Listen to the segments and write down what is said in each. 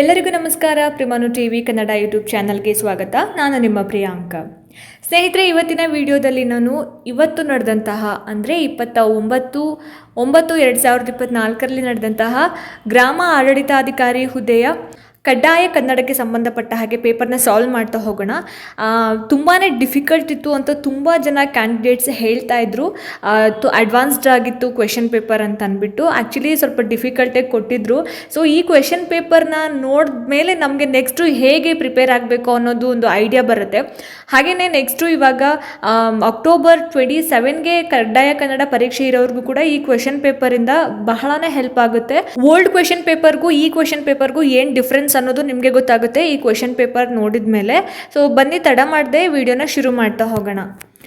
ಎಲ್ಲರಿಗೂ ನಮಸ್ಕಾರ. ಪ್ರಿಮಾನು ಟಿ ವಿ ಕನ್ನಡ ಯೂಟ್ಯೂಬ್ ಚಾನಲ್ಗೆ ಸ್ವಾಗತ. ನಾನು ನಿಮ್ಮ ಪ್ರಿಯಾಂಕ. ಸ್ನೇಹಿತರೆ, ಇವತ್ತಿನ ವಿಡಿಯೋದಲ್ಲಿ ನಾನು ಇವತ್ತು ನಡೆದಂತಹ, ಅಂದರೆ ಇಪ್ಪತ್ತ ಒಂಬತ್ತು ಒಂಬತ್ತು ಎರಡು ಸಾವಿರದ ಇಪ್ಪತ್ತ್ನಾಲ್ಕರಲ್ಲಿ ನಡೆದಂತಹ ಗ್ರಾಮ ಆಡಳಿತಾಧಿಕಾರಿ ಹುದ್ದೆಯ ಕಡ್ಡಾಯ ಕನ್ನಡಕ್ಕೆ ಸಂಬಂಧಪಟ್ಟ ಹಾಗೆ ಪೇಪರ್ನ ಸಾಲ್ವ್ ಮಾಡ್ತಾ ಹೋಗೋಣ. ತುಂಬಾ ಡಿಫಿಕಲ್ಟ್ ಇತ್ತು ಅಂತ ತುಂಬ ಜನ ಕ್ಯಾಂಡಿಡೇಟ್ಸ್ ಹೇಳ್ತಾ ಇದ್ರು. ತು ಅಡ್ವಾನ್ಸ್ಡ್ ಆಗಿತ್ತು ಕ್ವೆಶನ್ ಪೇಪರ್ ಅಂತ ಅಂದ್ಬಿಟ್ಟು. ಆ್ಯಕ್ಚುಲಿ ಸ್ವಲ್ಪ ಡಿಫಿಕಲ್ಟೇ ಕೊಟ್ಟಿದ್ರು. ಸೊ, ಈ ಕ್ವೆಶನ್ ಪೇಪರ್ನ ನೋಡಿದ ಮೇಲೆ ನಮಗೆ ನೆಕ್ಸ್ಟು ಹೇಗೆ ಪ್ರಿಪೇರ್ ಆಗಬೇಕು ಅನ್ನೋದು ಒಂದು ಐಡಿಯಾ ಬರುತ್ತೆ. ಹಾಗೆಯೇ ನೆಕ್ಸ್ಟು ಇವಾಗ ಅಕ್ಟೋಬರ್ ಟ್ವೆಂಟಿ ಸೆವೆನ್ಗೆ ಕಡ್ಡಾಯ ಕನ್ನಡ ಪರೀಕ್ಷೆ ಇರೋರಿಗೂ ಕೂಡ ಈ ಕ್ವೆಶನ್ ಪೇಪರಿಂದ ಬಹಳನೇ ಹೆಲ್ಪ್ ಆಗುತ್ತೆ. ಓಲ್ಡ್ ಕ್ವೆಶನ್ ಪೇಪರ್ಗೂ ಈ ಕ್ವೆಶನ್ ಪೇಪರ್ಗೂ ಏನು ಡಿಫ್ರೆನ್ಸ್ ಅನ್ನೋದು ನಿಮಗೆ ಗೊತ್ತಾಗುತ್ತೆ ಈ ಕ್ವೆಶನ್ ಪೇಪರ್ ನೋಡಿದ ಮೇಲೆ. ಸೊ ಬನ್ನಿ, ತಡ ಮಾಡದೆ ವಿಡಿಯೋನ ಶುರು ಮಾಡ್ತಾ ಹೋಗೋಣ.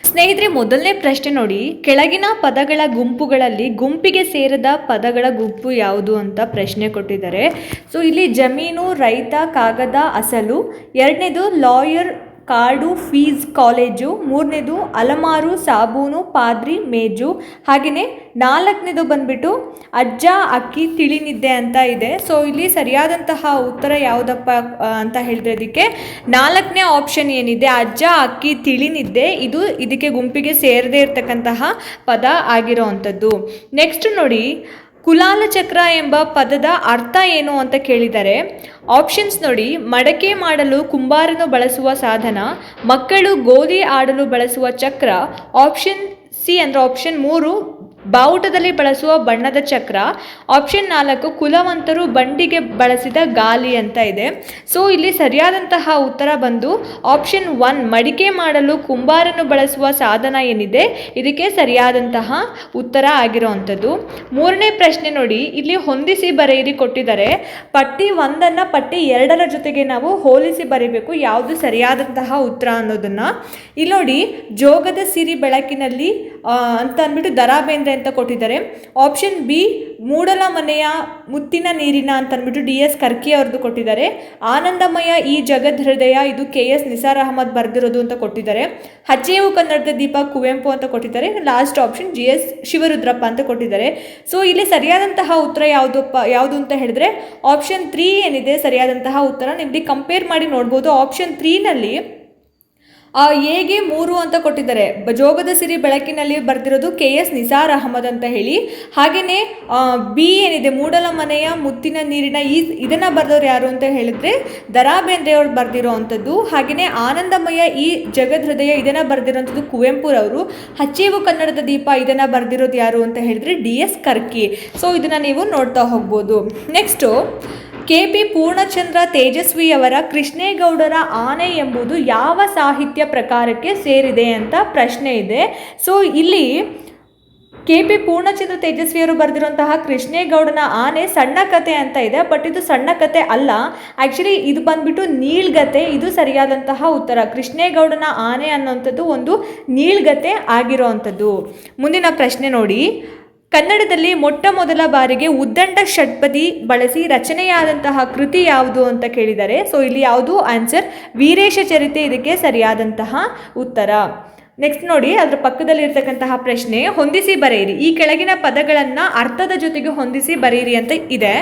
ಸ್ನೇಹಿತರೆ, ಮೊದಲನೇ ಪ್ರಶ್ನೆ ನೋಡಿ. ಕೆಳಗಿನ ಪದಗಳ ಗುಂಪುಗಳಲ್ಲಿ ಗುಂಪಿಗೆ ಸೇರದ ಪದಗಳ ಗುಂಪು ಯಾವುದು ಅಂತ ಪ್ರಶ್ನೆ ಕೊಟ್ಟಿದ್ದಾರೆ. ಸೊ ಇಲ್ಲಿ ಜಮೀನು, ರೈತ, ಕಾಗದ, ಅಸಲು. ಎರಡನೇದು ಲಾಯರ್ ಕಾಡು, ಫೀಸ್, ಕಾಲೇಜು, ಮೂರನೇದು, ಅಲಮಾರು, ಸಾಬೂನು, ಪಾದ್ರಿ, ಮೇಜು ಹಾಗೆಯೇ ನಾಲ್ಕನೇದು ಬಂದ್ಬಿಟ್ಟು ಅಜ್ಜ, ಅಕ್ಕಿ, ತಿಳಿನಿದ್ದೆ ಅಂತ ಇದೆ. ಸೊ ಇಲ್ಲಿ ಸರಿಯಾದಂತಹ ಉತ್ತರ ಯಾವುದಪ್ಪ ಅಂತ ಹೇಳಿದ್ರೆ ಇದಕ್ಕೆ ನಾಲ್ಕನೇ ಆಪ್ಷನ್ ಏನಿದೆ? ಅಜ್ಜ, ಅಕ್ಕಿ, ತಿಳಿನಿದ್ದೆ. ಇದು ಇದಕ್ಕೆ ಗುಂಪಿಗೆ ಸೇರದೇ ಇರತಕ್ಕಂತಹ ಪದ ಆಗಿರೋ ಅಂಥದ್ದು ನೆಕ್ಸ್ಟ್ ನೋಡಿ ಕುಲಾಲ ಚಕ್ರ ಎಂಬ ಪದದ ಅರ್ಥ ಏನು ಅಂತ ಕೇಳಿದರೆ ಆಪ್ಷನ್ಸ್ ನೋಡಿ, ಮಡಕೆ ಮಾಡಲು ಕುಂಬಾರನು ಬಳಸುವ ಸಾಧನ, ಮಕ್ಕಳು ಗೋಧಿ ಆಡಲು ಬಳಸುವ ಚಕ್ರ ಆಪ್ಷನ್ ಸಿ ಅಂದರೆ ಆಪ್ಷನ್ ಮೂರು ಬಾವುಟದಲ್ಲಿ ಬಳಸುವ ಬಣ್ಣದ ಚಕ್ರ ಆಪ್ಷನ್ ನಾಲ್ಕು ಕುಲವಂತರು ಬಂಡಿಗೆ ಬಳಸಿದ ಗಾಲಿ ಅಂತ ಇದೆ. ಸೊ ಇಲ್ಲಿ ಸರಿಯಾದಂತಹ ಉತ್ತರ ಬಂದು ಆಪ್ಷನ್ ಒನ್ ಮಡಿಕೆ ಮಾಡಲು ಕುಂಬಾರನ್ನು ಬಳಸುವ ಸಾಧನ ಏನಿದೆ? ಇದಕ್ಕೆ ಸರಿಯಾದಂತಹ ಉತ್ತರ ಆಗಿರೋವಂಥದ್ದು. ಮೂರನೇ ಪ್ರಶ್ನೆ ನೋಡಿ, ಇಲ್ಲಿ ಹೊಂದಿಸಿ ಬರೆಯಿರಿ ಕೊಟ್ಟಿದ್ದಾರೆ. ಪಟ್ಟಿ ಒಂದನ್ನು ಪಟ್ಟಿ ಎರಡರ ಜೊತೆಗೆ ನಾವು ಹೋಲಿಸಿ ಬರೀಬೇಕು, ಯಾವುದು ಸರಿಯಾದಂತಹ ಉತ್ತರ ಅನ್ನೋದನ್ನು. ಇಲ್ಲಿ ನೋಡಿ, ಜೋಗದ ಸಿರಿ ಬೆಳಕಿನಲ್ಲಿ ಅಂತ ಅಂದ್ಬಿಟ್ಟು ದರಾ ಬೇಂದ್ರೆ ಅಂತ ಕೊಟ್ಟಿದ್ದಾರೆ. ಆಪ್ಷನ್ ಬಿ ಮೂಡಲ ಮನೆಯ ಮುತ್ತಿನ ನೀರಿನ ಅಂತ ಅಂದ್ಬಿಟ್ಟು ಡಿ ಎಸ್ ಕರ್ಕಿ ಅವ್ರದ್ದು ಕೊಟ್ಟಿದ್ದಾರೆ. ಆನಂದಮಯ ಈ ಜಗದ್ ಹೃದಯ, ಇದು ಕೆ ಎಸ್ ನಿಸಾರ್ ಅಹಮದ್ ಬರೆದಿರೋದು ಅಂತ ಕೊಟ್ಟಿದ್ದಾರೆ. ಹಚ್ಚೇವು ಕನ್ನಡದ ದೀಪ, ಕುವೆಂಪು ಅಂತ ಕೊಟ್ಟಿದ್ದಾರೆ. Last option G S Shivarudrappa ಅಂತ ಕೊಟ್ಟಿದ್ದಾರೆ. ಸೊ ಇಲ್ಲಿ ಸರಿಯಾದಂತಹ ಉತ್ತರ ಯಾವುದಪ್ಪ ಯಾವುದು ಅಂತ ಹೇಳಿದ್ರೆ ಆಪ್ಷನ್ ತ್ರೀ ಏನಿದೆ, ಸರಿಯಾದಂತಹ ಉತ್ತರ. ನಿಮಗೆ ಕಂಪೇರ್ ಮಾಡಿ ನೋಡ್ಬೋದು. ಆಪ್ಷನ್ ತ್ರೀನಲ್ಲಿ ಎಗೆ ಮೂರು ಅಂತ ಕೊಟ್ಟಿದ್ದಾರೆ. ಜೋಗದ ಸಿರಿ ಬೆಳಕಿನಲ್ಲಿ ಬರೆದಿರೋದು ಕೆ ಎಸ್ ನಿಸಾರ್ ಅಹಮದ್ ಅಂತ ಹೇಳಿ. ಹಾಗೆಯೇ ಬಿ ಏನಿದೆ ಮೂಡಲ ಮನೆಯ ಮುತ್ತಿನ ನೀರಿನ ಈ ಇದನ್ನು ಬರೆದವ್ರು ಯಾರು ಅಂತ ಹೇಳಿದ್ರೆ ದರಾ ಬೇಂದ್ರೆ ಅವ್ರು ಬರೆದಿರೋ ಅಂಥದ್ದು ಹಾಗೆಯೇ ಆನಂದಮಯ ಈ ಜಗದ್ ಹೃದಯ ಇದನ್ನು ಬರೆದಿರೋಂಥದ್ದು ಕುವೆಂಪುರವರು. ಹಚ್ಚೇವು ಕನ್ನಡದ ದೀಪ ಇದನ್ನು ಬರೆದಿರೋದು ಯಾರು ಅಂತ ಹೇಳಿದ್ರೆ ಡಿ ಎಸ್ ಕರ್ಕಿ. ಸೊ ಇದನ್ನು ನೀವು ನೋಡ್ತಾ ಹೋಗ್ಬೋದು. ನೆಕ್ಸ್ಟು ಕೆ ಪಿ ಪೂರ್ಣಚಂದ್ರ ತೇಜಸ್ವಿಯವರ ಕೃಷ್ಣೇಗೌಡರ ಆನೆ ಎಂಬುದು ಯಾವ ಸಾಹಿತ್ಯ ಪ್ರಕಾರಕ್ಕೆ ಸೇರಿದೆ ಅಂತ ಪ್ರಶ್ನೆ ಇದೆ. ಸೊ ಇಲ್ಲಿ ಕೆ ಪಿ ಪೂರ್ಣಚಂದ್ರ ತೇಜಸ್ವಿಯವರು ಬರೆದಿರುವಂತಹ ಕೃಷ್ಣೇಗೌಡನ ಆನೆ ಸಣ್ಣ ಕತೆ ಅಂತ ಇದೆ ಬಟ್ ಇದು ಸಣ್ಣ ಕತೆ ಅಲ್ಲ. ಆ್ಯಕ್ಚುಲಿ ಇದು ಬಂದ್ಬಿಟ್ಟು ನೀಳ್ಗತೆ ಇದು ಸರಿಯಾದಂತಹ ಉತ್ತರ. ಕೃಷ್ಣೇಗೌಡನ ಆನೆ ಅನ್ನೋಂಥದ್ದು ಒಂದು ನೀಳ್ಗತೆ ಆಗಿರೋವಂಥದ್ದು. ಮುಂದಿನ ಪ್ರಶ್ನೆ ನೋಡಿ. ಕನ್ನಡದಲ್ಲಿ ಮೊಟ್ಟ ಮೊದಲ ಬಾರಿಗೆ ಉದ್ದಂಡ ಷಟ್ಪದಿ ಬಳಸಿ ರಚನೆಯಾದಂತಹ ಕೃತಿ ಯಾವುದು ಅಂತ ಕೇಳಿದರೆ ಸೊ ಇಲ್ಲಿ ಯಾವುದು? ಆನ್ಸರ್ ವೀರೇಶ ಚರಿತೆ ಇದಕ್ಕೆ ಸರಿಯಾದಂತಹ ಉತ್ತರ. ನೆಕ್ಸ್ಟ್ ನೋಡಿ, ಅದರ ಪಕ್ಕದಲ್ಲಿ ಇರ್ತಕ್ಕಂತಹ ಪ್ರಶ್ನೆ, ಹೊಂದಿಸಿ ಬರೆಯಿರಿ. ಈ ಕೆಳಗಿನ ಪದಗಳನ್ನು ಅರ್ಥದ ಜೊತೆಗೆ ಹೊಂದಿಸಿ ಬರೆಯಿರಿ ಅಂತ ಇದೆ.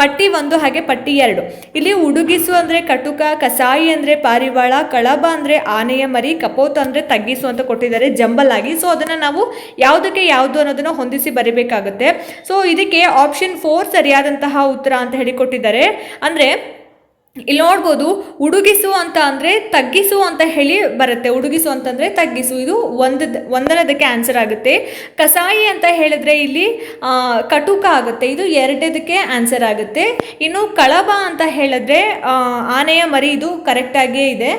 ಪಟ್ಟಿ ಒಂದು ಹಾಗೆ ಪಟ್ಟಿ ಎರಡು. ಇಲ್ಲಿ ಉಡುಗಿಸು ಅಂದರೆ ಕಟುಕ, ಕಸಾಯಿ ಅಂದರೆ ಪಾರಿವಾಳ, ಕಳಬ ಅಂದರೆ ಆನೆಯ ಮರಿ, ಕಪೋತ ಅಂದರೆ ತಗ್ಗಿಸು ಅಂತ ಕೊಟ್ಟಿದ್ದಾರೆ ಜಂಬಲ್ ಆಗಿ ಸೊ ಅದನ್ನು ನಾವು ಯಾವುದಕ್ಕೆ ಯಾವುದು ಅನ್ನೋದನ್ನು ಹೊಂದಿಸಿ ಬರೀಬೇಕಾಗುತ್ತೆ. ಸೊ ಇದಕ್ಕೆ ಆಪ್ಷನ್ ಫೋರ್ ಸರಿಯಾದಂತಹ ಉತ್ತರ ಅಂತ ಹೇಳಿ ಕೊಟ್ಟಿದ್ದಾರೆ ಅಂದರೆ ಇಲ್ಲಿ ನೋಡ್ಬೋದು, ಉಡುಗಿಸು ಅಂತ ಅಂದರೆ ತಗ್ಗಿಸು ಅಂತ ಹೇಳಿ ಬರುತ್ತೆ. ಉಡುಗಿಸು ಅಂತಂದರೆ ತಗ್ಗಿಸು. ಇದು ಒಂದು ಒಂದರದಕ್ಕೆ ಆನ್ಸರ್ ಆಗುತ್ತೆ. ಕಸಾಯಿ ಅಂತ ಹೇಳಿದ್ರೆ ಇಲ್ಲಿ ಕಟುಕ ಆಗುತ್ತೆ. ಇದು ಎರಡದಕ್ಕೆ ಆನ್ಸರ್ ಆಗುತ್ತೆ. ಇನ್ನು ಕಳಬ ಅಂತ ಹೇಳಿದ್ರೆ ಆನೆಯ ಮರಿ ಇದು ಕರೆಕ್ಟಾಗಿಯೇ ಇದೆ.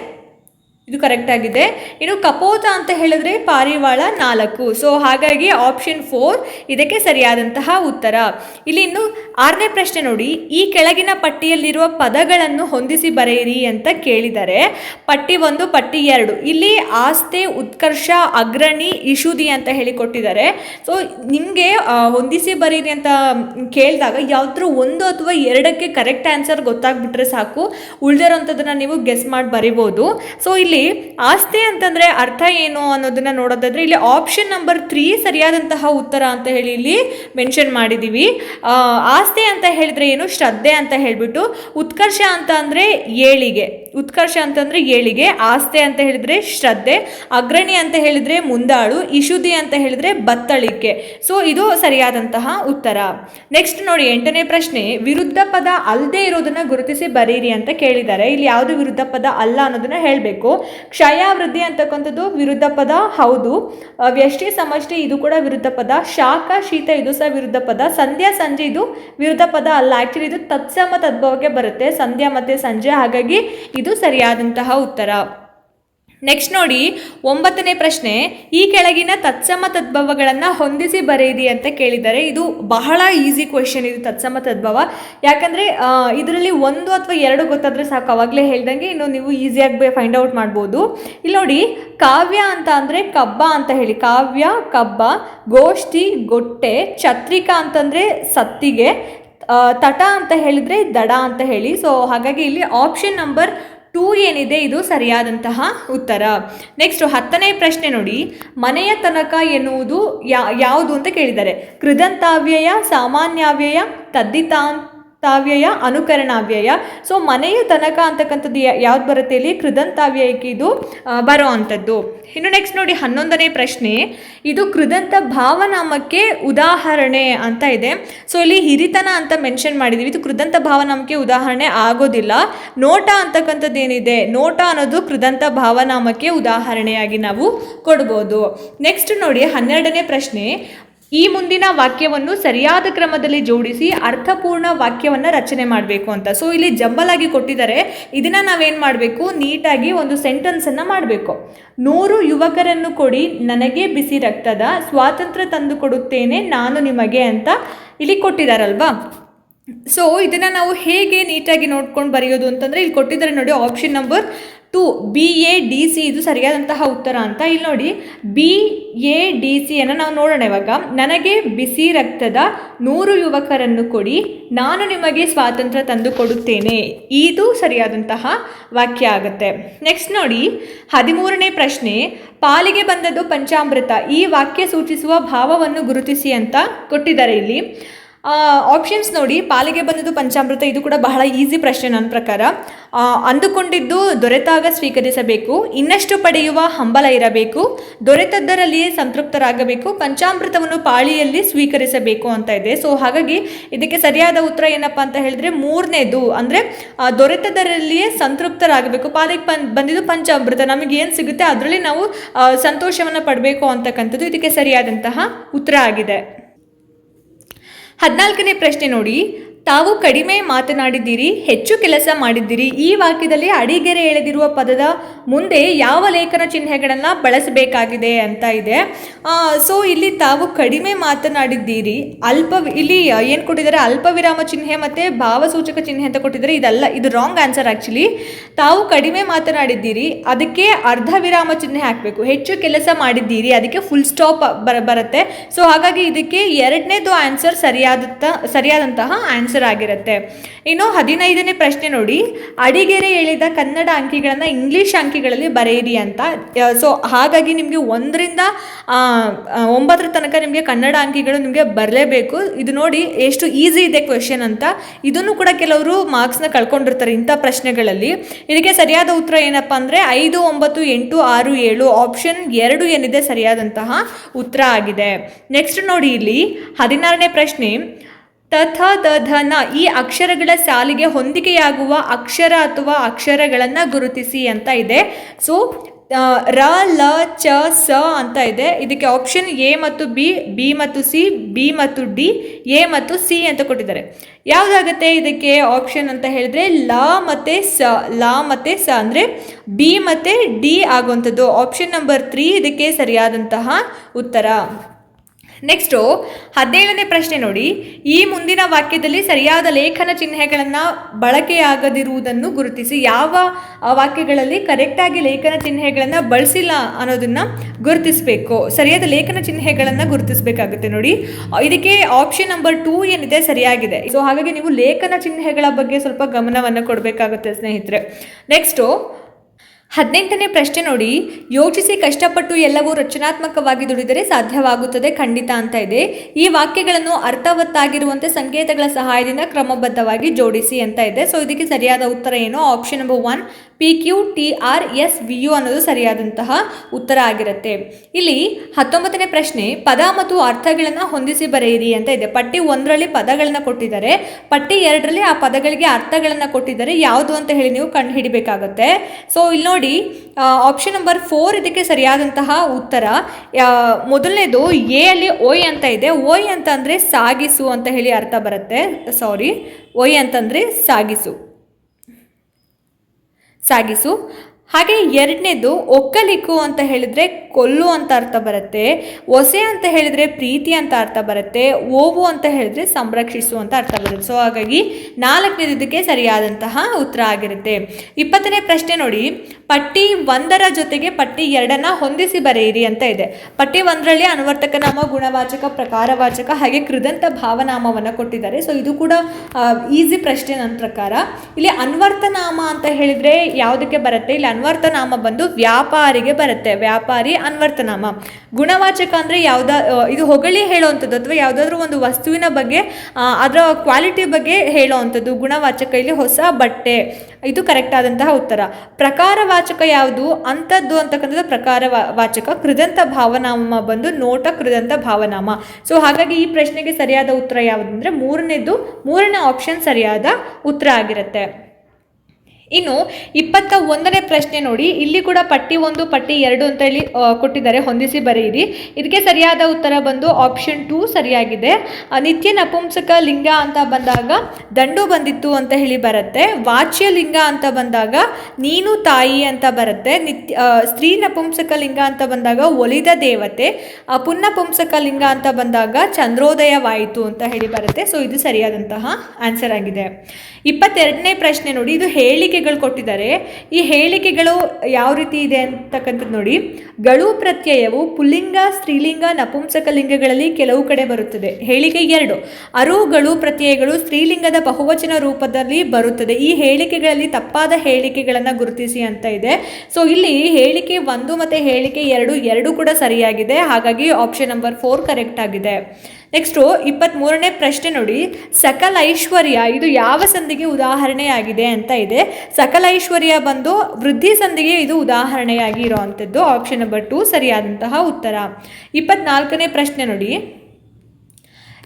ಇದು ಕರೆಕ್ಟ್ ಆಗಿದೆ. ಇನ್ನು ಕಪೋತ ಅಂತ ಹೇಳಿದ್ರೆ ಪಾರಿವಾಳ ನಾಲ್ಕು. ಸೊ ಹಾಗಾಗಿ ಆಪ್ಷನ್ ಫೋರ್ ಇದಕ್ಕೆ ಸರಿಯಾದಂತಹ ಉತ್ತರ. ಇಲ್ಲಿ ಇನ್ನು ಆರನೇ ಪ್ರಶ್ನೆ ನೋಡಿ. ಈ ಕೆಳಗಿನ ಪಟ್ಟಿಯಲ್ಲಿರುವ ಪದಗಳನ್ನು ಹೊಂದಿಸಿ ಬರೆಯಿರಿ ಅಂತ ಕೇಳಿದ್ದಾರೆ ಪಟ್ಟಿ ಒಂದು, ಪಟ್ಟಿ ಎರಡು. ಇಲ್ಲಿ ಆಸ್ತೆ, ಉತ್ಕರ್ಷ, ಅಗ್ರಣಿ, ಇಶುದಿ ಅಂತ ಹೇಳಿ ಕೊಟ್ಟಿದ್ದಾರೆ. ಸೊ ನಿಮಗೆ ಹೊಂದಿಸಿ ಬರೀರಿ ಅಂತ ಕೇಳಿದಾಗ ಯಾವ್ದ್ರ ಒಂದು ಅಥವಾ ಎರಡಕ್ಕೆ ಕರೆಕ್ಟ್ ಆನ್ಸರ್ ಗೊತ್ತಾಗ್ಬಿಟ್ರೆ ಸಾಕು. ಉಳಿದಿರೋಂಥದ್ದನ್ನು ನೀವು ಗೆಸ್ ಮಾಡಿ ಬರಿಬೋದು. ಸೊ ಇಲ್ಲಿ ಇಲ್ಲಿ ಆಸ್ತಿ ಅಂತಂದ್ರೆ ಅರ್ಥ ಏನು ಅನ್ನೋದನ್ನ ನೋಡೋದಾದ್ರೆ ಇಲ್ಲಿ ಆಪ್ಷನ್ ನಂಬರ್ ತ್ರೀ ಸರಿಯಾದಂತಹ ಉತ್ತರ ಅಂತ ಹೇಳಿ ಇಲ್ಲಿ ಮೆನ್ಷನ್ ಮಾಡಿದ್ದೀವಿ ಆಸ್ತಿ ಅಂತ ಹೇಳಿದ್ರೆ ಏನು? ಶ್ರದ್ಧೆ ಅಂತ ಹೇಳ್ಬಿಟ್ಟು, ಉತ್ಕರ್ಷ ಅಂತ ಅಂದ್ರೆ ಏಳಿಗೆ. ಉತ್ಕರ್ಷ ಅಂತಂದ್ರೆ ಏಳಿಗೆ, ಆಸ್ತೆ ಅಂತ ಹೇಳಿದ್ರೆ ಶ್ರದ್ಧೆ, ಅಗ್ರಣಿ ಅಂತ ಹೇಳಿದ್ರೆ ಮುಂದಾಳು ಇಶುದಿ ಅಂತ ಹೇಳಿದ್ರೆ ಬತ್ತಳಿಕೆ. ಸೊ ಇದು ಸರಿಯಾದಂತಹ ಉತ್ತರ. ನೆಕ್ಸ್ಟ್ ನೋಡಿ, ಎಂಟನೇ ಪ್ರಶ್ನೆ, ವಿರುದ್ಧ ಪದ ಅಲ್ಲದೆ ಇರೋದನ್ನ ಗುರುತಿಸಿ ಬರೀರಿ ಅಂತ ಕೇಳಿದ್ದಾರೆ. ಇಲ್ಲಿ ಯಾವುದು ವಿರುದ್ಧ ಪದ ಅಲ್ಲ ಅನ್ನೋದನ್ನ ಹೇಳಬೇಕು. ಕ್ಷಯ ವೃದ್ಧಿ ಅಂತಕ್ಕಂಥದ್ದು ವಿರುದ್ಧ ಪದ, ಹೌದು. ವ್ಯಷ್ಟಿ ಸಮಷ್ಟಿ, ಇದು ಕೂಡ ವಿರುದ್ಧ ಪದ. ಶಾಖ, ಶೀತ, ಇದು ಸಹ ವಿರುದ್ಧ ಪದ. ಸಂಧ್ಯಾ, ಸಂಜೆ, ಇದು ವಿರುದ್ಧ ಪದ ಅಲ್ಲ. ಆಕ್ಚುಲಿ ಇದು ತತ್ಸಮ ತದ್ಭವಕ್ಕೆ ಬರುತ್ತೆ. ಸಂಧ್ಯಾ ಮತ್ತೆ ಸಂಜೆ, ಹಾಗಾಗಿ ಇದು ಸರಿಯಾದಂತಹ ಉತ್ತರ. ನೆಕ್ಸ್ಟ್ ನೋಡಿ, ಒಂಬತ್ತನೇ ಪ್ರಶ್ನೆ, ಈ ಕೆಳಗಿನ ತತ್ಸಮ ತದ್ಭವಗಳನ್ನು ಹೊಂದಿಸಿ ಬರೆಯಿರಿ ಅಂತ ಕೇಳಿದ್ದಾರೆ ಇದು ಬಹಳ ಈಸಿ ಕ್ವೆಶನ್ ಇದು ತತ್ಸಮ ತದ್ಭವ. ಯಾಕಂದರೆ ಇದರಲ್ಲಿ ಒಂದು ಅಥವಾ ಎರಡು ಗೊತ್ತಾದರೆ ಸಾಕು, ಅವಾಗಲೇ ಹೇಳ್ದಂಗೆ ಇನ್ನು ನೀವು ಈಸಿಯಾಗಿ ಫೈಂಡ್ ಔಟ್ ಮಾಡ್ಬೋದು. ಇಲ್ಲಿ ನೋಡಿ, ಕಾವ್ಯ ಅಂತ ಅಂದರೆ ಕಬ್ಬ ಅಂತ ಹೇಳಿ, ಕಾವ್ಯ, ಕಬ್ಬ, ಗೋಷ್ಠಿ, ಗೊಟ್ಟೆ, ಛತ್ರಿಕಾ ಅಂತಂದರೆ ಸತ್ತಿಗೆ ತಟ ಅಂತ ಹೇಳಿದ್ರೆ ದಡ ಅಂತ ಹೇಳಿ. ಸೊ ಹಾಗಾಗಿ ಇಲ್ಲಿ ಆಪ್ಷನ್ ನಂಬರ್ ಟೂ ಏನಿದೆ ಇದು ಸರಿಯಾದಂತಹ ಉತ್ತರ. ನೆಕ್ಸ್ಟ್ ಹತ್ತನೇ ಪ್ರಶ್ನೆ ನೋಡಿ. ಮನೆಯ ತನಕ ಎನ್ನುವುದು ಯಾವುದು ಅಂತ ಕೇಳಿದ್ದಾರೆ. ಕೃದಂತಾವ್ಯಯ, ಸಾಮಾನ್ಯಾವ್ಯಯ ತದ್ದಿತಾಂತಾವ್ಯಯ ಅನುಕರಣಾವ್ಯಯ. ಸೊ ಮನೆಯ ತನಕ ಅಂತಕ್ಕಂಥದ್ದು ಯಾವ್ದು ಬರುತ್ತೆ ಇಲ್ಲಿ? ಕೃದಂತಾವ್ಯಯಕ್ಕೆ ಇದು ಬರೋ ಅಂಥದ್ದು. ಇನ್ನು ನೆಕ್ಸ್ಟ್ ನೋಡಿ ಹನ್ನೊಂದನೇ ಪ್ರಶ್ನೆ. ಇದು ಕೃದಂತ ಭಾವನಾಮಕ್ಕೆ ಉದಾಹರಣೆ ಅಂತ ಇದೆ. ಸೊ ಇಲ್ಲಿ ಹಿರಿತನ ಅಂತ ಮೆನ್ಷನ್ ಮಾಡಿದ್ದೀವಿ ಇದು ಕೃದಂತ ಭಾವನಾಮಕ್ಕೆ ಉದಾಹರಣೆ ಆಗೋದಿಲ್ಲ. ನೋಟ ಅಂತಕ್ಕಂಥದ್ದು ಏನಿದೆ ನೋಟ ಅನ್ನೋದು ಕೃದಂತ ಭಾವನಾಮಕ್ಕೆ ಉದಾಹರಣೆಯಾಗಿ ನಾವು ಕೊಡ್ಬೋದು. ನೆಕ್ಸ್ಟ್ ನೋಡಿ ಹನ್ನೆರಡನೇ ಪ್ರಶ್ನೆ. ಈ ಮುಂದಿನ ವಾಕ್ಯವನ್ನು ಸರಿಯಾದ ಕ್ರಮದಲ್ಲಿ ಜೋಡಿಸಿ ಅರ್ಥಪೂರ್ಣ ವಾಕ್ಯವನ್ನು ರಚನೆ ಮಾಡಬೇಕು ಅಂತ. ಸೊ ಇಲ್ಲಿ ಜಂಬಲಾಗಿ ಕೊಟ್ಟಿದ್ದಾರೆ. ಇದನ್ನು ನಾವೇನು ಮಾಡಬೇಕು? ನೀಟಾಗಿ ಒಂದು ಸೆಂಟೆನ್ಸನ್ನು ಮಾಡಬೇಕು. ನೂರು ಯುವಕರನ್ನು ಕೊಡಿ, ನನಗೆ ಬಿಸಿ ರಕ್ತದ ಸ್ವಾತಂತ್ರ್ಯ ತಂದು ಕೊಡುತ್ತೇನೆ ನಾನು ನಿಮಗೆ ಅಂತ ಇಲ್ಲಿ ಕೊಟ್ಟಿದ್ದಾರಲ್ವಾ ಸೊ ಇದನ್ನು ನಾವು ಹೇಗೆ ನೀಟಾಗಿ ನೋಡ್ಕೊಂಡು ಬರೆಯೋದು ಅಂತಂದರೆ ಇಲ್ಲಿ ಕೊಟ್ಟಿದ್ದಾರೆ ನೋಡಿ option number two B A D C ಇದು ಸರಿಯಾದಂತಹ ಉತ್ತರ ಅಂತ. ಇಲ್ಲಿ ನೋಡಿ, ಬಿ ಎ ಡಿ ಸಿಯನ್ನು ನಾವು ನೋಡೋಣ ಇವಾಗ. ನನಗೆ ಬಿಸಿ ರಕ್ತದ ನೂರು ಯುವಕರನ್ನು ಕೊಡಿ, ನಾನು ನಿಮಗೆ ಸ್ವಾತಂತ್ರ್ಯ ತಂದು ಕೊಡುತ್ತೇನೆ ಇದು ಸರಿಯಾದಂತಹ ವಾಕ್ಯ ಆಗುತ್ತೆ. ನೆಕ್ಸ್ಟ್ ನೋಡಿ, ಹದಿಮೂರನೇ ಪ್ರಶ್ನೆ, ಪಾಲಿಗೆ ಬಂದದ್ದು ಪಂಚಾಮೃತ. ಈ ವಾಕ್ಯ ಸೂಚಿಸುವ ಭಾವವನ್ನು ಗುರುತಿಸಿ ಅಂತ ಕೊಟ್ಟಿದ್ದಾರೆ ಇಲ್ಲಿ. ಆಪ್ಷನ್ಸ್ ನೋಡಿ, ಪಾಲಿಗೆ ಬಂದಿದ್ದು ಪಂಚಾಮೃತ, ಇದು ಕೂಡ ಬಹಳ ಈಸಿ ಪ್ರಶ್ನೆ ನನ್ನ ಪ್ರಕಾರ. ಅಂದುಕೊಂಡಿದ್ದು ದೊರೆತಾಗ ಸ್ವೀಕರಿಸಬೇಕು, ಇನ್ನಷ್ಟು ಪಡೆಯುವ ಹಂಬಲ ಇರಬೇಕು, ದೊರೆತದ್ದರಲ್ಲಿಯೇ ಸಂತೃಪ್ತರಾಗಬೇಕು, ಪಂಚಾಮೃತವನ್ನು ಪಾಳಿಯಲ್ಲಿ ಸ್ವೀಕರಿಸಬೇಕು ಅಂತ ಇದೆ. ಸೊ ಹಾಗಾಗಿ ಇದಕ್ಕೆ ಸರಿಯಾದ ಉತ್ತರ ಏನಪ್ಪ ಅಂತ ಹೇಳಿದ್ರೆ ಮೂರನೇದು, ಅಂದರೆ ದೊರೆತದರಲ್ಲಿಯೇ ಸಂತೃಪ್ತರಾಗಬೇಕು. ಪಾಲಿಗೆ ಪನ್, ಬಂದಿದ್ದು ಪಂಚಾಮೃತ, ನಮಗೆ ಏನು ಸಿಗುತ್ತೆ, ಅದರಲ್ಲಿ ನಾವು ಸಂತೋಷವನ್ನು ಪಡಬೇಕು ಅಂತಕ್ಕಂಥದ್ದು ಇದಕ್ಕೆ ಸರಿಯಾದಂತಹ ಉತ್ತರ ಆಗಿದೆ. ಹದಿನಾಲ್ಕನೇ ಪ್ರಶ್ನೆ ನೋಡಿ. ತಾವು ಕಡಿಮೆ ಮಾತನಾಡಿದ್ದೀರಿ, ಹೆಚ್ಚು ಕೆಲಸ ಮಾಡಿದ್ದೀರಿ. ಈ ವಾಕ್ಯದಲ್ಲಿ ಅಡಿಗೆರೆ ಎಳೆದಿರುವ ಪದದ ಮುಂದೆ ಯಾವ ಲೇಖನ ಚಿಹ್ನೆಗಳನ್ನು ಬಳಸಬೇಕಾಗಿದೆ ಅಂತ ಇದೆ. ಸೊ ಇಲ್ಲಿ ತಾವು ಕಡಿಮೆ ಮಾತನಾಡಿದ್ದೀರಿ. ಅಲ್ಪ, ಇಲ್ಲಿ ಏನು ಕೊಟ್ಟಿದ್ದಾರೆ? ಅಲ್ಪ ವಿರಾಮ ಚಿಹ್ನೆ ಮತ್ತು ಭಾವಸೂಚಕ ಚಿಹ್ನೆ ಅಂತ ಕೊಟ್ಟಿದ್ದಾರೆ. ಇದಲ್ಲ, ಇದು ರಾಂಗ್ ಆನ್ಸರ್ ಆ್ಯಕ್ಚುಲಿ ತಾವು ಕಡಿಮೆ ಮಾತನಾಡಿದ್ದೀರಿ. ಅದಕ್ಕೆ ಅರ್ಧ ವಿರಾಮ ಚಿಹ್ನೆ ಹಾಕಬೇಕು. ಹೆಚ್ಚು ಕೆಲಸ ಮಾಡಿದ್ದೀರಿ. ಅದಕ್ಕೆ ಫುಲ್ ಸ್ಟಾಪ್ ಬರ ಬರುತ್ತೆ. ಸೊ ಹಾಗಾಗಿ ಇದಕ್ಕೆ ಎರಡನೇದು ಆನ್ಸರ್ ಸರಿಯಾದ ಸರಿಯಾದಂತಹ ಆನ್ಸರ್ ಆಗಿರುತ್ತೆ ಇನ್ನು ಹದಿನೈದನೇ ಪ್ರಶ್ನೆ ನೋಡಿ. ಅಡಿಗೆರೆ ಹೇಳಿದ ಕನ್ನಡ ಅಂಕಿಗಳನ್ನು ಇಂಗ್ಲಿಷ್ ಅಂಕಿಗಳಲ್ಲಿ ಬರೆಯಿರಿ ಅಂತ. ಸೊ ಹಾಗಾಗಿ ನಿಮಗೆ ಒಂದರಿಂದ ಒಂಬತ್ತರ ತನಕ ನಿಮಗೆ ಕನ್ನಡ ಅಂಕಿಗಳು ನಿಮಗೆ ಬರಲೇಬೇಕು. ಇದು ನೋಡಿ ಎಷ್ಟು ಈಸಿ ಇದೆ ಕ್ವೆಶನ್ ಅಂತ. ಇದನ್ನು ಕೂಡ ಕೆಲವರು ಮಾರ್ಕ್ಸ್ನ ಕಳ್ಕೊಂಡಿರ್ತಾರೆ ಇಂಥ ಪ್ರಶ್ನೆಗಳಲ್ಲಿ. ಇದಕ್ಕೆ ಸರಿಯಾದ ಉತ್ತರ ಏನಪ್ಪ ಅಂದರೆ ಐದು, ಒಂಬತ್ತು, ಎಂಟು, ಆರು, ಏಳು ಆಪ್ಷನ್ ಎರಡು ಏನಿದೆ ಸರಿಯಾದಂತಹ ಉತ್ತರ ಆಗಿದೆ. ನೆಕ್ಸ್ಟ್ ನೋಡಿ ಇಲ್ಲಿ ಹದಿನಾರನೇ ಪ್ರಶ್ನೆ. ತಥ ದಧನ ಈ ಅಕ್ಷರಗಳ ಸಾಲಿಗೆ ಹೊಂದಿಕೆಯಾಗುವ ಅಕ್ಷರ ಅಥವಾ ಅಕ್ಷರಗಳನ್ನು ಗುರುತಿಸಿ ಅಂತ ಇದೆ. ಸೊ ರ, ಲ, ಚ, ಸ ಅಂತ ಇದೆ. ಇದಕ್ಕೆ ಆಪ್ಷನ್ ಎ ಮತ್ತು ಬಿ ಬಿ ಮತ್ತು ಸಿ ಬಿ ಮತ್ತು ಡಿ ಎ ಮತ್ತು ಸಿ ಅಂತ ಕೊಟ್ಟಿದ್ದಾರೆ. ಯಾವುದಾಗುತ್ತೆ ಇದಕ್ಕೆ ಆಪ್ಷನ್ ಅಂತ ಹೇಳಿದ್ರೆ, ಲ ಮತ್ತು ಸ, ಲ ಮತ್ತು ಸ ಅಂದರೆ ಬಿ ಮತ್ತು ಡಿ ಆಗುವಂಥದ್ದು. ಆಪ್ಷನ್ ನಂಬರ್ ತ್ರೀ ಇದಕ್ಕೆ ಸರಿಯಾದಂತಹ ಉತ್ತರ. ನೆಕ್ಸ್ಟು ಹದಿನೇಳನೇ ಪ್ರಶ್ನೆ ನೋಡಿ. ಈ ಮುಂದಿನ ವಾಕ್ಯದಲ್ಲಿ ಸರಿಯಾದ ಲೇಖನ ಚಿಹ್ನೆಗಳನ್ನು ಬಳಕೆಯಾಗದಿರುವುದನ್ನು ಗುರುತಿಸಿ, ಯಾವ ವಾಕ್ಯಗಳಲ್ಲಿ ಕರೆಕ್ಟಾಗಿ ಲೇಖನ ಚಿಹ್ನೆಗಳನ್ನು ಬಳಸಿಲ್ಲ ಅನ್ನೋದನ್ನು ಗುರುತಿಸಬೇಕು. ಸರಿಯಾದ ಲೇಖನ ಚಿಹ್ನೆಗಳನ್ನು ಗುರುತಿಸಬೇಕಾಗುತ್ತೆ ನೋಡಿ. ಇದಕ್ಕೆ ಆಪ್ಷನ್ ನಂಬರ್ ಟೂ ಏನಿದೆ ಸರಿಯಾಗಿದೆ. ಸೊ ಹಾಗಾಗಿ ನೀವು ಲೇಖನ ಚಿಹ್ನೆಗಳ ಬಗ್ಗೆ ಸ್ವಲ್ಪ ಗಮನವನ್ನು ಕೊಡಬೇಕಾಗುತ್ತೆ ಸ್ನೇಹಿತರೆ. ನೆಕ್ಸ್ಟು ಹದಿನೆಂಟನೇ ಪ್ರಶ್ನೆ ನೋಡಿ. ಯೋಚಿಸಿ ಕಷ್ಟಪಟ್ಟು ಎಲ್ಲವೂ ರಚನಾತ್ಮಕವಾಗಿ ದುಡಿದರೆ ಸಾಧ್ಯವಾಗುತ್ತದೆ, ಖಂಡಿತ ಅಂತ ಇದೆ. ಈ ವಾಕ್ಯಗಳನ್ನು ಅರ್ಥವತ್ತಾಗಿರುವಂತೆ ಸಂಕೇತಗಳ ಸಹಾಯದಿಂದ ಕ್ರಮಬದ್ಧವಾಗಿ ಜೋಡಿಸಿ ಅಂತ ಇದೆ. ಸೊ ಇದಕ್ಕೆ ಸರಿಯಾದ ಉತ್ತರ ಏನು? Option number one P Q T R S V U ಅನ್ನೋದು ಸರಿಯಾದಂತಹ ಉತ್ತರ ಆಗಿರುತ್ತೆ. ಇಲ್ಲಿ ಹತ್ತೊಂಬತ್ತನೇ ಪ್ರಶ್ನೆ, ಪದ ಮತ್ತು ಅರ್ಥಗಳನ್ನು ಹೊಂದಿಸಿ ಬರೆಯಿರಿ ಅಂತ ಇದೆ. ಪಟ್ಟಿ ಒಂದರಲ್ಲಿ ಪದಗಳನ್ನು ಕೊಟ್ಟಿದ್ದಾರೆ. ಪಟ್ಟಿ ಎರಡರಲ್ಲಿ ಆ ಪದಗಳಿಗೆ ಅರ್ಥಗಳನ್ನು ಕೊಟ್ಟಿದ್ದಾರೆ. ಯಾವುದು ಅಂತ ಹೇಳಿ ನೀವು ಕಂಡು ಹಿಡಿಬೇಕಾಗುತ್ತೆ ಸೊ ಇಲ್ಲಿ ನೋಡಿ. ಆಪ್ಷನ್ ನಂಬರ್ ಫೋರ್ ಇದಕ್ಕೆ ಸರಿಯಾದಂತಹ ಉತ್ತರ. ಮೊದಲನೇದು ಎ ಅಲ್ಲಿ ಓಯ್ ಅಂತ ಇದೆ. ಓಯ್ ಅಂತಂದರೆ ಸಾಗಿಸು ಅಂತ ಹೇಳಿ ಅರ್ಥ ಬರುತ್ತೆ. ಸಾರಿ ಓಯ್ ಅಂತಂದರೆ ಸಾಗಿಸು. ಸಾಗಿಸು. ಹಾಗೆ ಎರಡನೇದು ಒಕ್ಕಲಿಕ್ಕು ಅಂತ ಹೇಳಿದ್ರೆ ಕೊಲ್ಲು ಅಂತ ಅರ್ಥ ಬರುತ್ತೆ, ಒಸೆ ಅಂತ ಹೇಳಿದ್ರೆ ಪ್ರೀತಿ ಅಂತ ಅರ್ಥ ಬರುತ್ತೆ, ಓವು ಅಂತ ಹೇಳಿದ್ರೆ ಸಂರಕ್ಷಿಸು ಅಂತ ಅರ್ಥ ಬರುತ್ತೆ. ಸೊ ಹಾಗಾಗಿ ನಾಲ್ಕನೇದಕ್ಕೆ ಸರಿಯಾದಂತಹ ಉತ್ತರ ಆಗಿರುತ್ತೆ. ಇಪ್ಪತ್ತನೇ ಪ್ರಶ್ನೆ ನೋಡಿ, ಪಟ್ಟಿ ಒಂದರ ಜೊತೆಗೆ ಪಟ್ಟಿ ಎರಡನ್ನ ಹೊಂದಿಸಿ ಬರೆಯಿರಿ ಅಂತ ಇದೆ. ಪಟ್ಟಿ ಒಂದರಲ್ಲಿ ಅನುವರ್ತಕ ನಾಮ, ಗುಣವಾಚಕ, ಪ್ರಕಾರವಾಚಕ, ಹಾಗೆ ಕೃದಂತ ಭಾವನಾಮವನ್ನು ಕೊಟ್ಟಿದ್ದಾರೆ. ಸೊ ಇದು ಕೂಡ ಈಸಿ ಪ್ರಶ್ನೆ ನನ್ನ ಪ್ರಕಾರ. ಇಲ್ಲಿ ಅನ್ವರ್ತನಾಮ ಅಂತ ಹೇಳಿದ್ರೆ ಯಾವುದಕ್ಕೆ ಬರುತ್ತೆ? ಇಲ್ಲಿ ಅನ್ವರ್ತನಾಮ ಬಂದು ವ್ಯಾಪಾರಿಗೆ ಬರುತ್ತೆ. ವ್ಯಾಪಾರಿ ಅನ್ವರ್ತನಾಮ. ಗುಣವಾಚಕ ಅಂದರೆ ಯಾವುದ ಇದು ಹೊಗಳಿ ಹೇಳುವಂಥದ್ದು ಅಥವಾ ಯಾವುದಾದ್ರೂ ಒಂದು ವಸ್ತುವಿನ ಬಗ್ಗೆ ಅದರ ಕ್ವಾಲಿಟಿ ಬಗ್ಗೆ ಹೇಳುವಂಥದ್ದು. ಗುಣವಾಚಕ ಇಲ್ಲಿ ಹೊಸ ಬಟ್ಟೆ. ಇದು ಕರೆಕ್ಟ್ ಆದಂತಹ ಉತ್ತರ. ಪ್ರಕಾರವಾಚಕ ಯಾವುದು? ಅಂಥದ್ದು ಅಂತಕ್ಕಂಥದ್ದು ಪ್ರಕಾರ ವಾಚಕ ಕೃದಂತ ಭಾವನಾಮ ಬಂದು ನೋಟ ಕೃದಂತ ಭಾವನಾಮ. ಸೊ ಹಾಗಾಗಿ ಈ ಪ್ರಶ್ನೆಗೆ ಸರಿಯಾದ ಉತ್ತರ ಯಾವುದು ಅಂದರೆ ಮೂರನೇದು, ಮೂರನೇ ಆಪ್ಷನ್ ಸರಿಯಾದ ಉತ್ತರ ಆಗಿರುತ್ತೆ. ಇನ್ನು ಇಪ್ಪತ್ತ ಒಂದನೇ ಪ್ರಶ್ನೆ ನೋಡಿ. ಇಲ್ಲಿ ಕೂಡ ಪಟ್ಟಿ ಒಂದು, ಪಟ್ಟಿ ಎರಡು ಅಂತ ಹೇಳಿ ಕೊಟ್ಟಿದ್ದಾರೆ. ಹೊಂದಿಸಿ ಬರೆಯಿರಿ. ಇದಕ್ಕೆ ಸರಿಯಾದ ಉತ್ತರ ಬಂದು ಆಪ್ಷನ್ ಟೂ ಸರಿಯಾಗಿದೆ. ನಿತ್ಯ ನಪುಂಸಕ ಲಿಂಗ ಅಂತ ಬಂದಾಗ ದಂಡು ಬಂದಿತ್ತು ಅಂತ ಹೇಳಿ ಬರುತ್ತೆ. ವಾಚ್ಯ ಲಿಂಗ ಅಂತ ಬಂದಾಗ ನೀನು ತಾಯಿ ಅಂತ ಬರುತ್ತೆ. ನಿತ್ಯ ಸ್ತ್ರೀ ನಪುಂಸಕ ಲಿಂಗ ಅಂತ ಬಂದಾಗ ಒಲಿದ ದೇವತೆ. ಪುನ್ನಪುಂಸಕ ಲಿಂಗ ಅಂತ ಬಂದಾಗ ಚಂದ್ರೋದಯವಾಯಿತು ಅಂತ ಹೇಳಿ ಬರುತ್ತೆ. ಸೊ ಇದು ಸರಿಯಾದಂತಹ ಆನ್ಸರ್ ಆಗಿದೆ. ಇಪ್ಪತ್ತೆರಡನೇ ಪ್ರಶ್ನೆ ನೋಡಿ. ಇದು ಹೇಳಿಕೆಗಳು ಕೊಟ್ಟಿದ್ದಾರೆ. ಈ ಹೇಳಿಕೆಗಳು ಯಾವ ರೀತಿ ಇದೆ ಅಂತಕ್ಕಂಥದ್ದು ನೋಡಿ. ಗಳು ಪ್ರತ್ಯಯವು ಪುಲ್ಲಿಂಗ, ಸ್ತ್ರೀಲಿಂಗ, ನಪುಂಸಕ ಲಿಂಗಗಳಲ್ಲಿ ಕೆಲವು ಕಡೆ ಬರುತ್ತದೆ. ಹೇಳಿಕೆ ಎರಡು. ಅರುಗಳು ಪ್ರತ್ಯಯಗಳು ಸ್ತ್ರೀಲಿಂಗದ ಬಹುವಚನ ರೂಪದಲ್ಲಿ ಬರುತ್ತದೆ. ಈ ಹೇಳಿಕೆಗಳಲ್ಲಿ ತಪ್ಪಾದ ಹೇಳಿಕೆಗಳನ್ನು ಗುರುತಿಸಿ ಅಂತ ಇದೆ. ಸೊ ಇಲ್ಲಿ ಹೇಳಿಕೆ ಒಂದು ಮತ್ತು ಹೇಳಿಕೆ ಎರಡು ಎರಡು ಕೂಡ ಸರಿಯಾಗಿದೆ. ಹಾಗಾಗಿ ಆಪ್ಷನ್ ನಂಬರ್ ಫೋರ್ ಕರೆಕ್ಟ್ ಆಗಿದೆ. ನೆಕ್ಸ್ಟು ಇಪ್ಪತ್ತ್ಮೂರನೇ ಪ್ರಶ್ನೆ ನೋಡಿ. ಸಕಲ ಐಶ್ವರ್ಯ, ಇದು ಯಾವ ಸಂಧಿಗೆ ಉದಾಹರಣೆಯಾಗಿದೆ ಅಂತ ಇದೆ. ಸಕಲ ಐಶ್ವರ್ಯ ಬಂದು ವೃದ್ಧಿ ಸಂಧಿಗೆ ಇದು ಉದಾಹರಣೆಯಾಗಿ ಇರುವಂಥದ್ದು ಆಪ್ಷನ್ ನಂಬರ್ ಟು ಸರಿಯಾದಂತಹ ಉತ್ತರ. ಇಪ್ಪತ್ನಾಲ್ಕನೇ ಪ್ರಶ್ನೆ ನೋಡಿ.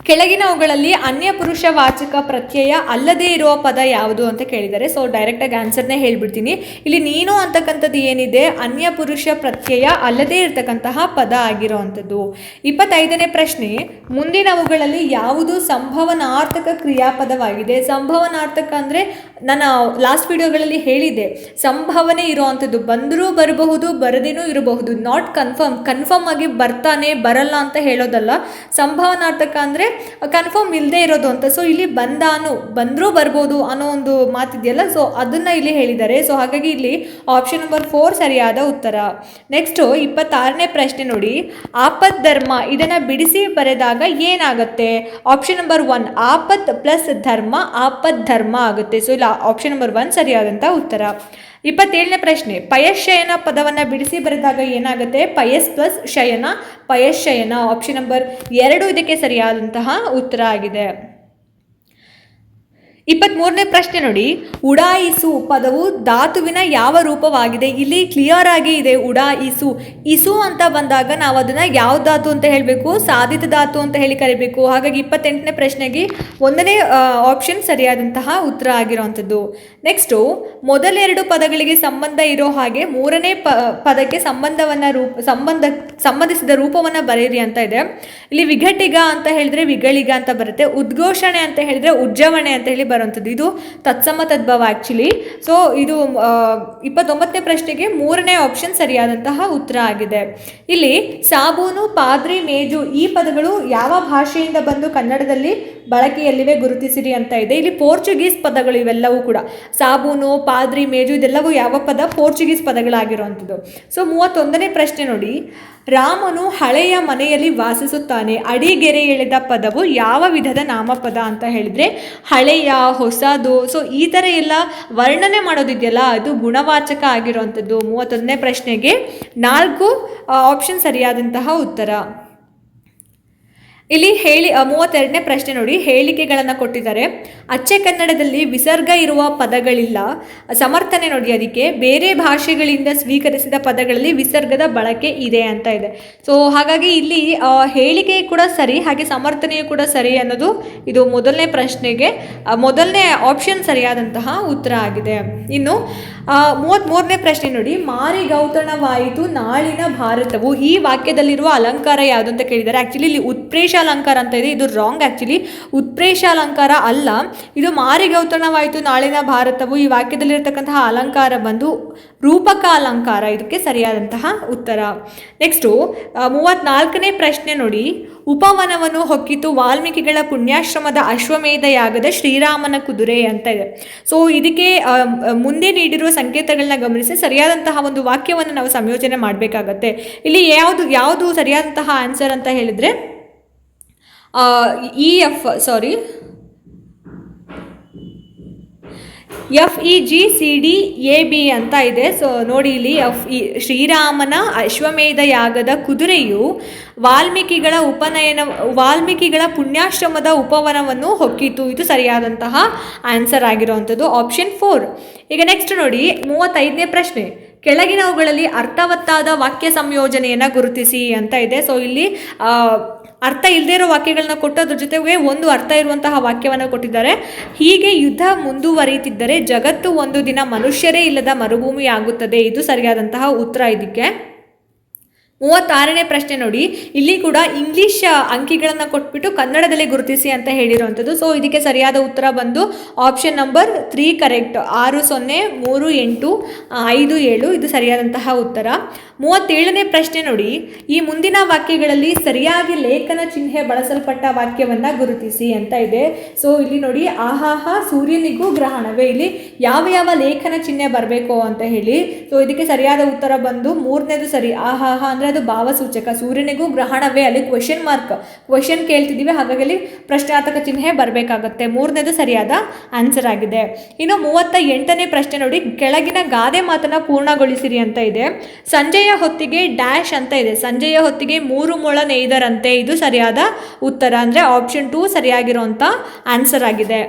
ಕೆಳಗಿನವುಗಳಲ್ಲಿ ಅನ್ಯ ಪುರುಷ ವಾಚಕ ಪ್ರತ್ಯಯ ಅಲ್ಲದೇ ಇರುವ ಪದ ಯಾವುದು ಅಂತ ಕೇಳಿದ್ದಾರೆ. ಸೊ ಡೈರೆಕ್ಟಾಗಿ ಆನ್ಸರ್ನೇ ಹೇಳ್ಬಿಡ್ತೀನಿ. ಇಲ್ಲಿ ನೀನು ಅಂತಕ್ಕಂಥದ್ದು ಏನಿದೆ? ಅನ್ಯ ಪುರುಷ ಪ್ರತ್ಯಯ ಅಲ್ಲದೇ ಇರತಕ್ಕಂತಹ ಪದ ಆಗಿರುವಂಥದ್ದು. ಇಪ್ಪತ್ತೈದನೇ ಪ್ರಶ್ನೆ, ಮುಂದಿನವುಗಳಲ್ಲಿ ಯಾವುದು ಸಂಭವನಾರ್ಥಕ ಕ್ರಿಯಾಪದವಾಗಿದೆ? ಸಂಭವನಾರ್ಥಕ ಅಂದರೆ ನಾನು ಲಾಸ್ಟ್ ವಿಡಿಯೋಗಳಲ್ಲಿ ಹೇಳಿದ್ದೆ, ಸಂಭಾವನೆ ಇರುವಂಥದ್ದು ಬಂದರೂ ಬರಬಹುದು, ಬರದೇನೂ ಇರಬಹುದು ನಾಟ್ ಕನ್ಫರ್ಮ್ ಕನ್ಫರ್ಮ್ ಆಗಿ ಬರ್ತಾನೆ, ಬರಲ್ಲ ಅಂತ ಹೇಳೋದಲ್ಲ. ಸಂಭಾವನಾರ್ಥಕ ಅಂದರೆ ಕನ್ಫರ್ಮ್ ಇಲ್ಲದೆ ಇರೋದು ಅಂತ. ಸೊ ಇಲ್ಲಿ ಬಂದಾನು, ಬಂದರೂ ಬರ್ಬೋದು ಅನ್ನೋ ಒಂದು ಮಾತಿದೆಯಲ್ಲ ಸೊ ಅದನ್ನು ಇಲ್ಲಿ ಹೇಳಿದ್ದಾರೆ. ಸೊ ಹಾಗಾಗಿ ಇಲ್ಲಿ ಆಪ್ಷನ್ ನಂಬರ್ ಫೋರ್ ಸರಿಯಾದ ಉತ್ತರ. ನೆಕ್ಸ್ಟು ಇಪ್ಪತ್ತಾರನೇ ಪ್ರಶ್ನೆ ನೋಡಿ. ಆಪತ್ ಧರ್ಮ, ಇದನ್ನು ಬಿಡಿಸಿ ಬರೆದಾಗ ಏನಾಗುತ್ತೆ? ಆಪ್ಷನ್ ನಂಬರ್ ಒನ್ ಆಪತ್ ಪ್ಲಸ್ ಧರ್ಮ, ಆಪತ್ ಧರ್ಮ ಆಗುತ್ತೆ. ಸೊ ಇಲ್ಲ ಆಪ್ಷನ್ ನಂಬರ್ ಒನ್ ಸರಿಯಾದಂಥ ಉತ್ತರ. ಇಪ್ಪತ್ತೇಳನೇ ಪ್ರಶ್ನೆ ಪಯಶಯನ ಪದವನ್ನು ಬಿಡಿಸಿ ಬರೆದಾಗ ಏನಾಗುತ್ತೆ? ಪಯಸ್ ಪ್ಲಸ್ ಶಯನ ಪಯಶಯನ ಆಪ್ಷನ್ ನಂಬರ್ ಎರಡು ಇದಕ್ಕೆ ಸರಿಯಾದಂತಹ ಉತ್ತರ ಆಗಿದೆ. ಇಪ್ಪತ್ತ್ಮೂರನೇ ಪ್ರಶ್ನೆ ನೋಡಿ. ಉಡಾಯಿಸು ಪದವು ಧಾತುವಿನ ಯಾವ ರೂಪವಾಗಿದೆ? ಇಲ್ಲಿ ಕ್ಲಿಯರ್ ಆಗಿ ಇದೆ ಉಡಾಯಿಸು. ಇಸು ಅಂತ ಬಂದಾಗ ನಾವು ಅದನ್ನು ಯಾವ ಧಾತು ಅಂತ ಹೇಳಬೇಕು? ಸಾಧಿತ ಧಾತು ಅಂತ ಹೇಳಿ ಕರಿಬೇಕು. ಹಾಗಾಗಿ ಇಪ್ಪತ್ತೆಂಟನೇ ಪ್ರಶ್ನೆಗೆ ಒಂದನೇ ಆಪ್ಷನ್ ಸರಿಯಾದಂತಹ ಉತ್ತರ ಆಗಿರುವಂಥದ್ದು ನೆಕ್ಸ್ಟು ಮೊದಲೆರಡು ಪದಗಳಿಗೆ ಸಂಬಂಧ ಇರೋ ಹಾಗೆ ಮೂರನೇ ಪ, ಪದಕ್ಕೆ ಸಂಬಂಧವನ್ನು ರೂಪ, ಸಂಬಂಧ, ಸಂಬಂಧಿಸಿದ ರೂಪವನ್ನು ಬರೆಯಿರಿ ಅಂತ ಇದೆ. ಇಲ್ಲಿ ವಿಘಟಿಗ ಅಂತ ಹೇಳಿದ್ರೆ ವಿಗಳಿಗ ಅಂತ ಬರುತ್ತೆ. ಉದ್ಘೋಷಣೆ ಅಂತ ಹೇಳಿದ್ರೆ ಉಜ್ಜವಣೆ ಅಂತ ಹೇಳಿ ಬರುವಂಥದ್ದು. ಇದು ತತ್ಸಮ ತದ್ಭವ ಆ್ಯಕ್ಚುಲಿ ಸೊ ಇದು ಇಪ್ಪತ್ತೊಂಬತ್ತನೇ ಪ್ರಶ್ನೆಗೆ ಮೂರನೇ ಆಪ್ಷನ್ ಸರಿಯಾದಂತಹ ಉತ್ತರ ಆಗಿದೆ. ಇಲ್ಲಿ, ಸಾಬೂನು, ಪಾದ್ರಿ, ಮೇಜು ಈ ಪದಗಳು ಯಾವ ಭಾಷೆಯಿಂದ ಬಂದು ಕನ್ನಡದಲ್ಲಿ ಬಳಕೆಯಲ್ಲಿವೆ ಗುರುತಿಸಿರಿ ಅಂತ ಇದೆ. ಇಲ್ಲಿ ಪೋರ್ಚುಗೀಸ್ ಪದಗಳು ಇವೆಲ್ಲವೂ ಕೂಡ. ಸಾಬೂನು, ಪಾದ್ರಿ, ಮೇಜು ಇದೆಲ್ಲವೂ ಯಾವ ಪದ? ಪೋರ್ಚುಗೀಸ್ ಪದಗಳಾಗಿರುವಂಥದ್ದು. ಸೊ ಮೂವತ್ತೊಂದನೇ ಪ್ರಶ್ನೆ ನೋಡಿ. ರಾಮನು ಹಳೆಯ ಮನೆಯಲ್ಲಿ ವಾಸಿಸುತ್ತಾನೆ. ಅಡಿಗೆರೆ ಎಳೆದ ಪದವು ಯಾವ ವಿಧದ ನಾಮಪದ ಅಂತ ಹೇಳಿದ್ರೆ, ಹಳೆಯ ಹೊಸದು. ಸೊ ಈ ಥರ ಎಲ್ಲ ವರ್ಣನೆ ಮಾಡೋದಿದೆಯಲ್ಲ, ಅದು ಗುಣವಾಚಕ ಆಗಿರುವಂಥದ್ದು ಮೂವತ್ತೊಂದನೇ ಪ್ರಶ್ನೆಗೆ ನಾಲ್ಕು ಆಪ್ಷನ್ ಸರಿಯಾದಂತಹ ಉತ್ತರ. ಇಲ್ಲಿ ಹೇಳಿ ಮೂವತ್ತೆರಡನೇ ಪ್ರಶ್ನೆ ನೋಡಿ, ಹೇಳಿಕೆಗಳನ್ನು ಕೊಟ್ಟಿದ್ದಾರೆ. ಅಚ್ಚೆ ಕನ್ನಡದಲ್ಲಿ ವಿಸರ್ಗ ಇರುವ ಪದಗಳಿಲ್ಲ. ಸಮರ್ಥನೆ ನೋಡಿ ಅದಕ್ಕೆ, ಬೇರೆ ಭಾಷೆಗಳಿಂದ ಸ್ವೀಕರಿಸಿದ ಪದಗಳಲ್ಲಿ ವಿಸರ್ಗದ ಬಳಕೆ ಇದೆ ಅಂತ ಇದೆ. ಸೊ ಹಾಗಾಗಿ ಇಲ್ಲಿ ಹೇಳಿಕೆ ಕೂಡ ಸರಿ, ಹಾಗೆ ಸಮರ್ಥನೆಯು ಕೂಡ ಸರಿ ಅನ್ನೋದು ಇದು ಮೊದಲನೇ ಪ್ರಶ್ನೆಗೆ ಮೊದಲನೇ ಆಪ್ಷನ್ ಸರಿಯಾದಂತಹ ಉತ್ತರ ಆಗಿದೆ. ಇನ್ನು ಮೂವತ್ತ್ಮೂರನೇ ಪ್ರಶ್ನೆ ನೋಡಿ. ಮಾರಿ ಗೌತಣವಾಯಿತು, ನಾಳಿನ ಭಾರತವು. ಈ ವಾಕ್ಯದಲ್ಲಿರುವ ಅಲಂಕಾರ ಯಾವುದು ಅಂತ ಕೇಳಿದ್ದಾರೆ. ಆ್ಯಕ್ಚುಲಿ ಇಲ್ಲಿ ಉತ್ಪ್ರೇಷ ಅಲಂಕಾರ ಅಂತ ಇದೆ. ಇದು ರಾಂಗ್ ಆ್ಯಕ್ಚುಲಿ ಉತ್ಪ್ರೇಷ ಅಲಂಕಾರ ಅಲ್ಲ. ಇದು ಮಾರಿ ಗೌತಣವಾಯಿತು, ನಾಳಿನ ಭಾರತವು. ಈ ವಾಕ್ಯದಲ್ಲಿರತಕ್ಕಂತಹ ಅಲಂಕಾರ ಬಂದು ರೂಪಕ ಅಲಂಕಾರ ಇದಕ್ಕೆ ಸರಿಯಾದಂತಹ ಉತ್ತರ. ನೆಕ್ಸ್ಟು ಮೂವತ್ನಾಲ್ಕನೇ ಪ್ರಶ್ನೆ ನೋಡಿ. ಉಪವನವನ್ನು ಹೊಕ್ಕಿತು ವಾಲ್ಮೀಕಿಗಳ ಪುಣ್ಯಾಶ್ರಮದ ಅಶ್ವಮೇಧ ಯಾಗದ ಶ್ರೀರಾಮನ ಕುದುರೆ ಅಂತ ಇದೆ. ಸೊ ಇದಕ್ಕೆ ಮುಂದೆ ನೀಡಿರುವ ಸಂಕೇತಗಳನ್ನ ಗಮನಿಸಿ ಸರಿಯಾದಂತಹ ಒಂದು ವಾಕ್ಯವನ್ನು ನಾವು ಸಂಯೋಜನೆ ಮಾಡಬೇಕಾಗತ್ತೆ. ಇಲ್ಲಿ ಯಾವುದು ಯಾವುದು ಸರಿಯಾದಂತಹ ಆನ್ಸರ್ ಅಂತ ಹೇಳಿದರೆ E, F sorry F E G C D A B ಅಂತ ಇದೆ. ಸೊ ನೋಡಿ ಇಲ್ಲಿ ಎಫ್ ಇ ಶ್ರೀರಾಮನ ಅಶ್ವಮೇಧ ಯಾಗದ ಕುದುರೆಯು ವಾಲ್ಮೀಕಿಗಳ ಉಪನಯನ, ವಾಲ್ಮೀಕಿಗಳ ಪುಣ್ಯಾಶ್ರಮದ ಉಪವನವನ್ನು ಹೊಕ್ಕಿತು. ಇದು ಸರಿಯಾದಂತಹ ಆನ್ಸರ್ ಆಗಿರುವಂಥದ್ದು. ಆಪ್ಷನ್ ಫೋರ್ ಈಗ ನೆಕ್ಸ್ಟ್ ನೋಡಿ, ಮೂವತ್ತೈದನೇ ಪ್ರಶ್ನೆ. ಕೆಳಗಿನವುಗಳಲ್ಲಿ ಅರ್ಥವತ್ತಾದ ವಾಕ್ಯ ಸಂಯೋಜನೆಯನ್ನು ಗುರುತಿಸಿ ಅಂತ ಇದೆ. ಸೊ ಇಲ್ಲಿ ಅರ್ಥ ಇಲ್ಲದೇ ಇರೋ ವಾಕ್ಯಗಳನ್ನ ಕೊಟ್ಟು ಅದ್ರ ಜೊತೆಗೆ ಒಂದು ಅರ್ಥ ಇರುವಂತಹ ವಾಕ್ಯವನ್ನು ಕೊಟ್ಟಿದ್ದಾರೆ. ಹೀಗೆ ಯುದ್ಧ ಮುಂದುವರಿಯುತ್ತಿದ್ದರೆ ಜಗತ್ತು ಒಂದು ದಿನ ಮನುಷ್ಯರೇ ಇಲ್ಲದ ಮರುಭೂಮಿ ಆಗುತ್ತದೆ ಇದು ಸರಿಯಾದಂತಹ ಉತ್ತರ ಇದಕ್ಕೆ. ಮೂವತ್ತಾರನೇ ಪ್ರಶ್ನೆ ನೋಡಿ. ಇಲ್ಲಿ ಕೂಡ ಇಂಗ್ಲಿಷ್ ಅಂಕಿಗಳನ್ನು ಕೊಟ್ಬಿಟ್ಟು ಕನ್ನಡದಲ್ಲಿ ಗುರುತಿಸಿ ಅಂತ ಹೇಳಿರುವಂಥದ್ದು. ಸೊ ಇದಕ್ಕೆ ಸರಿಯಾದ ಉತ್ತರ ಬಂದು ಆಪ್ಷನ್ ನಂಬರ್ ತ್ರೀ ಕರೆಕ್ಟ್ ಆರು, ಸೊನ್ನೆ, ಮೂರು, ಎಂಟು ಐದು, ಏಳು, ಇದು ಸರಿಯಾದಂತಹ ಉತ್ತರ. ಮೂವತ್ತೇಳನೇ ಪ್ರಶ್ನೆ ನೋಡಿ. ಈ ಮುಂದಿನ ವಾಕ್ಯಗಳಲ್ಲಿ ಸರಿಯಾಗಿ ಲೇಖನ ಚಿಹ್ನೆ ಬಳಸಲ್ಪಟ್ಟ ವಾಕ್ಯವನ್ನು ಗುರುತಿಸಿ ಅಂತ ಇದೆ. ಸೊ ಇಲ್ಲಿ ನೋಡಿ, ಆಹಾಹ, ಸೂರ್ಯನಿಗೂ ಗ್ರಹಣವೇ. ಇಲ್ಲಿ ಯಾವ ಯಾವ ಲೇಖನ ಚಿಹ್ನೆ ಬರಬೇಕು ಅಂತ ಹೇಳಿ. ಸೊ ಇದಕ್ಕೆ ಸರಿಯಾದ ಉತ್ತರ ಬಂದು ಮೂರನೇದು ಸರಿ. ಆಹಾಹ ಅಂದರೆ ಅದು ಭಾವಸೂಚಕ, ಸೂರ್ಯನಿಗೂ ಗ್ರಹಣವೇ ಅಲ್ಲಿ ಕ್ವಶನ್ ಮಾರ್ಕ್ ಕ್ವೆಶನ್ ಕೇಳ್ತಿದ್ದೀವಿ ಹಾಗಾಗಿ ಅಲ್ಲಿ ಪ್ರಶ್ನಾರ್ಥಕ ಚಿಹ್ನೆ ಬರಬೇಕಾಗುತ್ತೆ. ಮೂರನೇದು ಸರಿಯಾದ ಆನ್ಸರ್ ಆಗಿದೆ. ಇನ್ನು ಮೂವತ್ತ ಎಂಟನೇ ಪ್ರಶ್ನೆ ನೋಡಿ, ಕೆಳಗಿನ ಗಾದೆ ಮಾತನ್ನ ಪೂರ್ಣಗೊಳಿಸಿರಿ ಅಂತ ಇದೆ. ಸಂಜೆಯ ಹೊತ್ತಿಗೆ ಡ್ಯಾಶ್ ಅಂತ ಇದೆ. ಸಂಜೆಯ ಹೊತ್ತಿಗೆ ಮೂರು ಮೊಳ ನೇಯ್ದರಂತೆ, ಇದು ಸರಿಯಾದ ಉತ್ತರ. ಅಂದರೆ ಆಪ್ಷನ್ ಟೂ ಸರಿಯಾಗಿರುವಂಥ ಆನ್ಸರ್ ಆಗಿದೆ.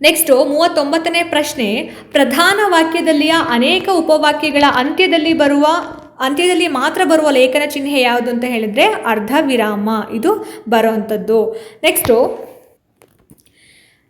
ನೆಕ್ಸ್ಟು ಮೂವತ್ತೊಂಬತ್ತನೇ ಪ್ರಶ್ನೆ, ಪ್ರಧಾನ ವಾಕ್ಯದಲ್ಲಿಯ ಅನೇಕ ಉಪವಾಕ್ಯಗಳ ಅಂತ್ಯದಲ್ಲಿ ಬರುವ ಅಂತ್ಯದಲ್ಲಿ ಮಾತ್ರ ಬರುವ ಲೇಖನ ಚಿಹ್ನೆ ಯಾವುದು ಅಂತ ಹೇಳಿದ್ರೆ ಅರ್ಧ ವಿರಾಮ ಇದು ಬರೋವಂಥದ್ದು. ನೆಕ್ಸ್ಟು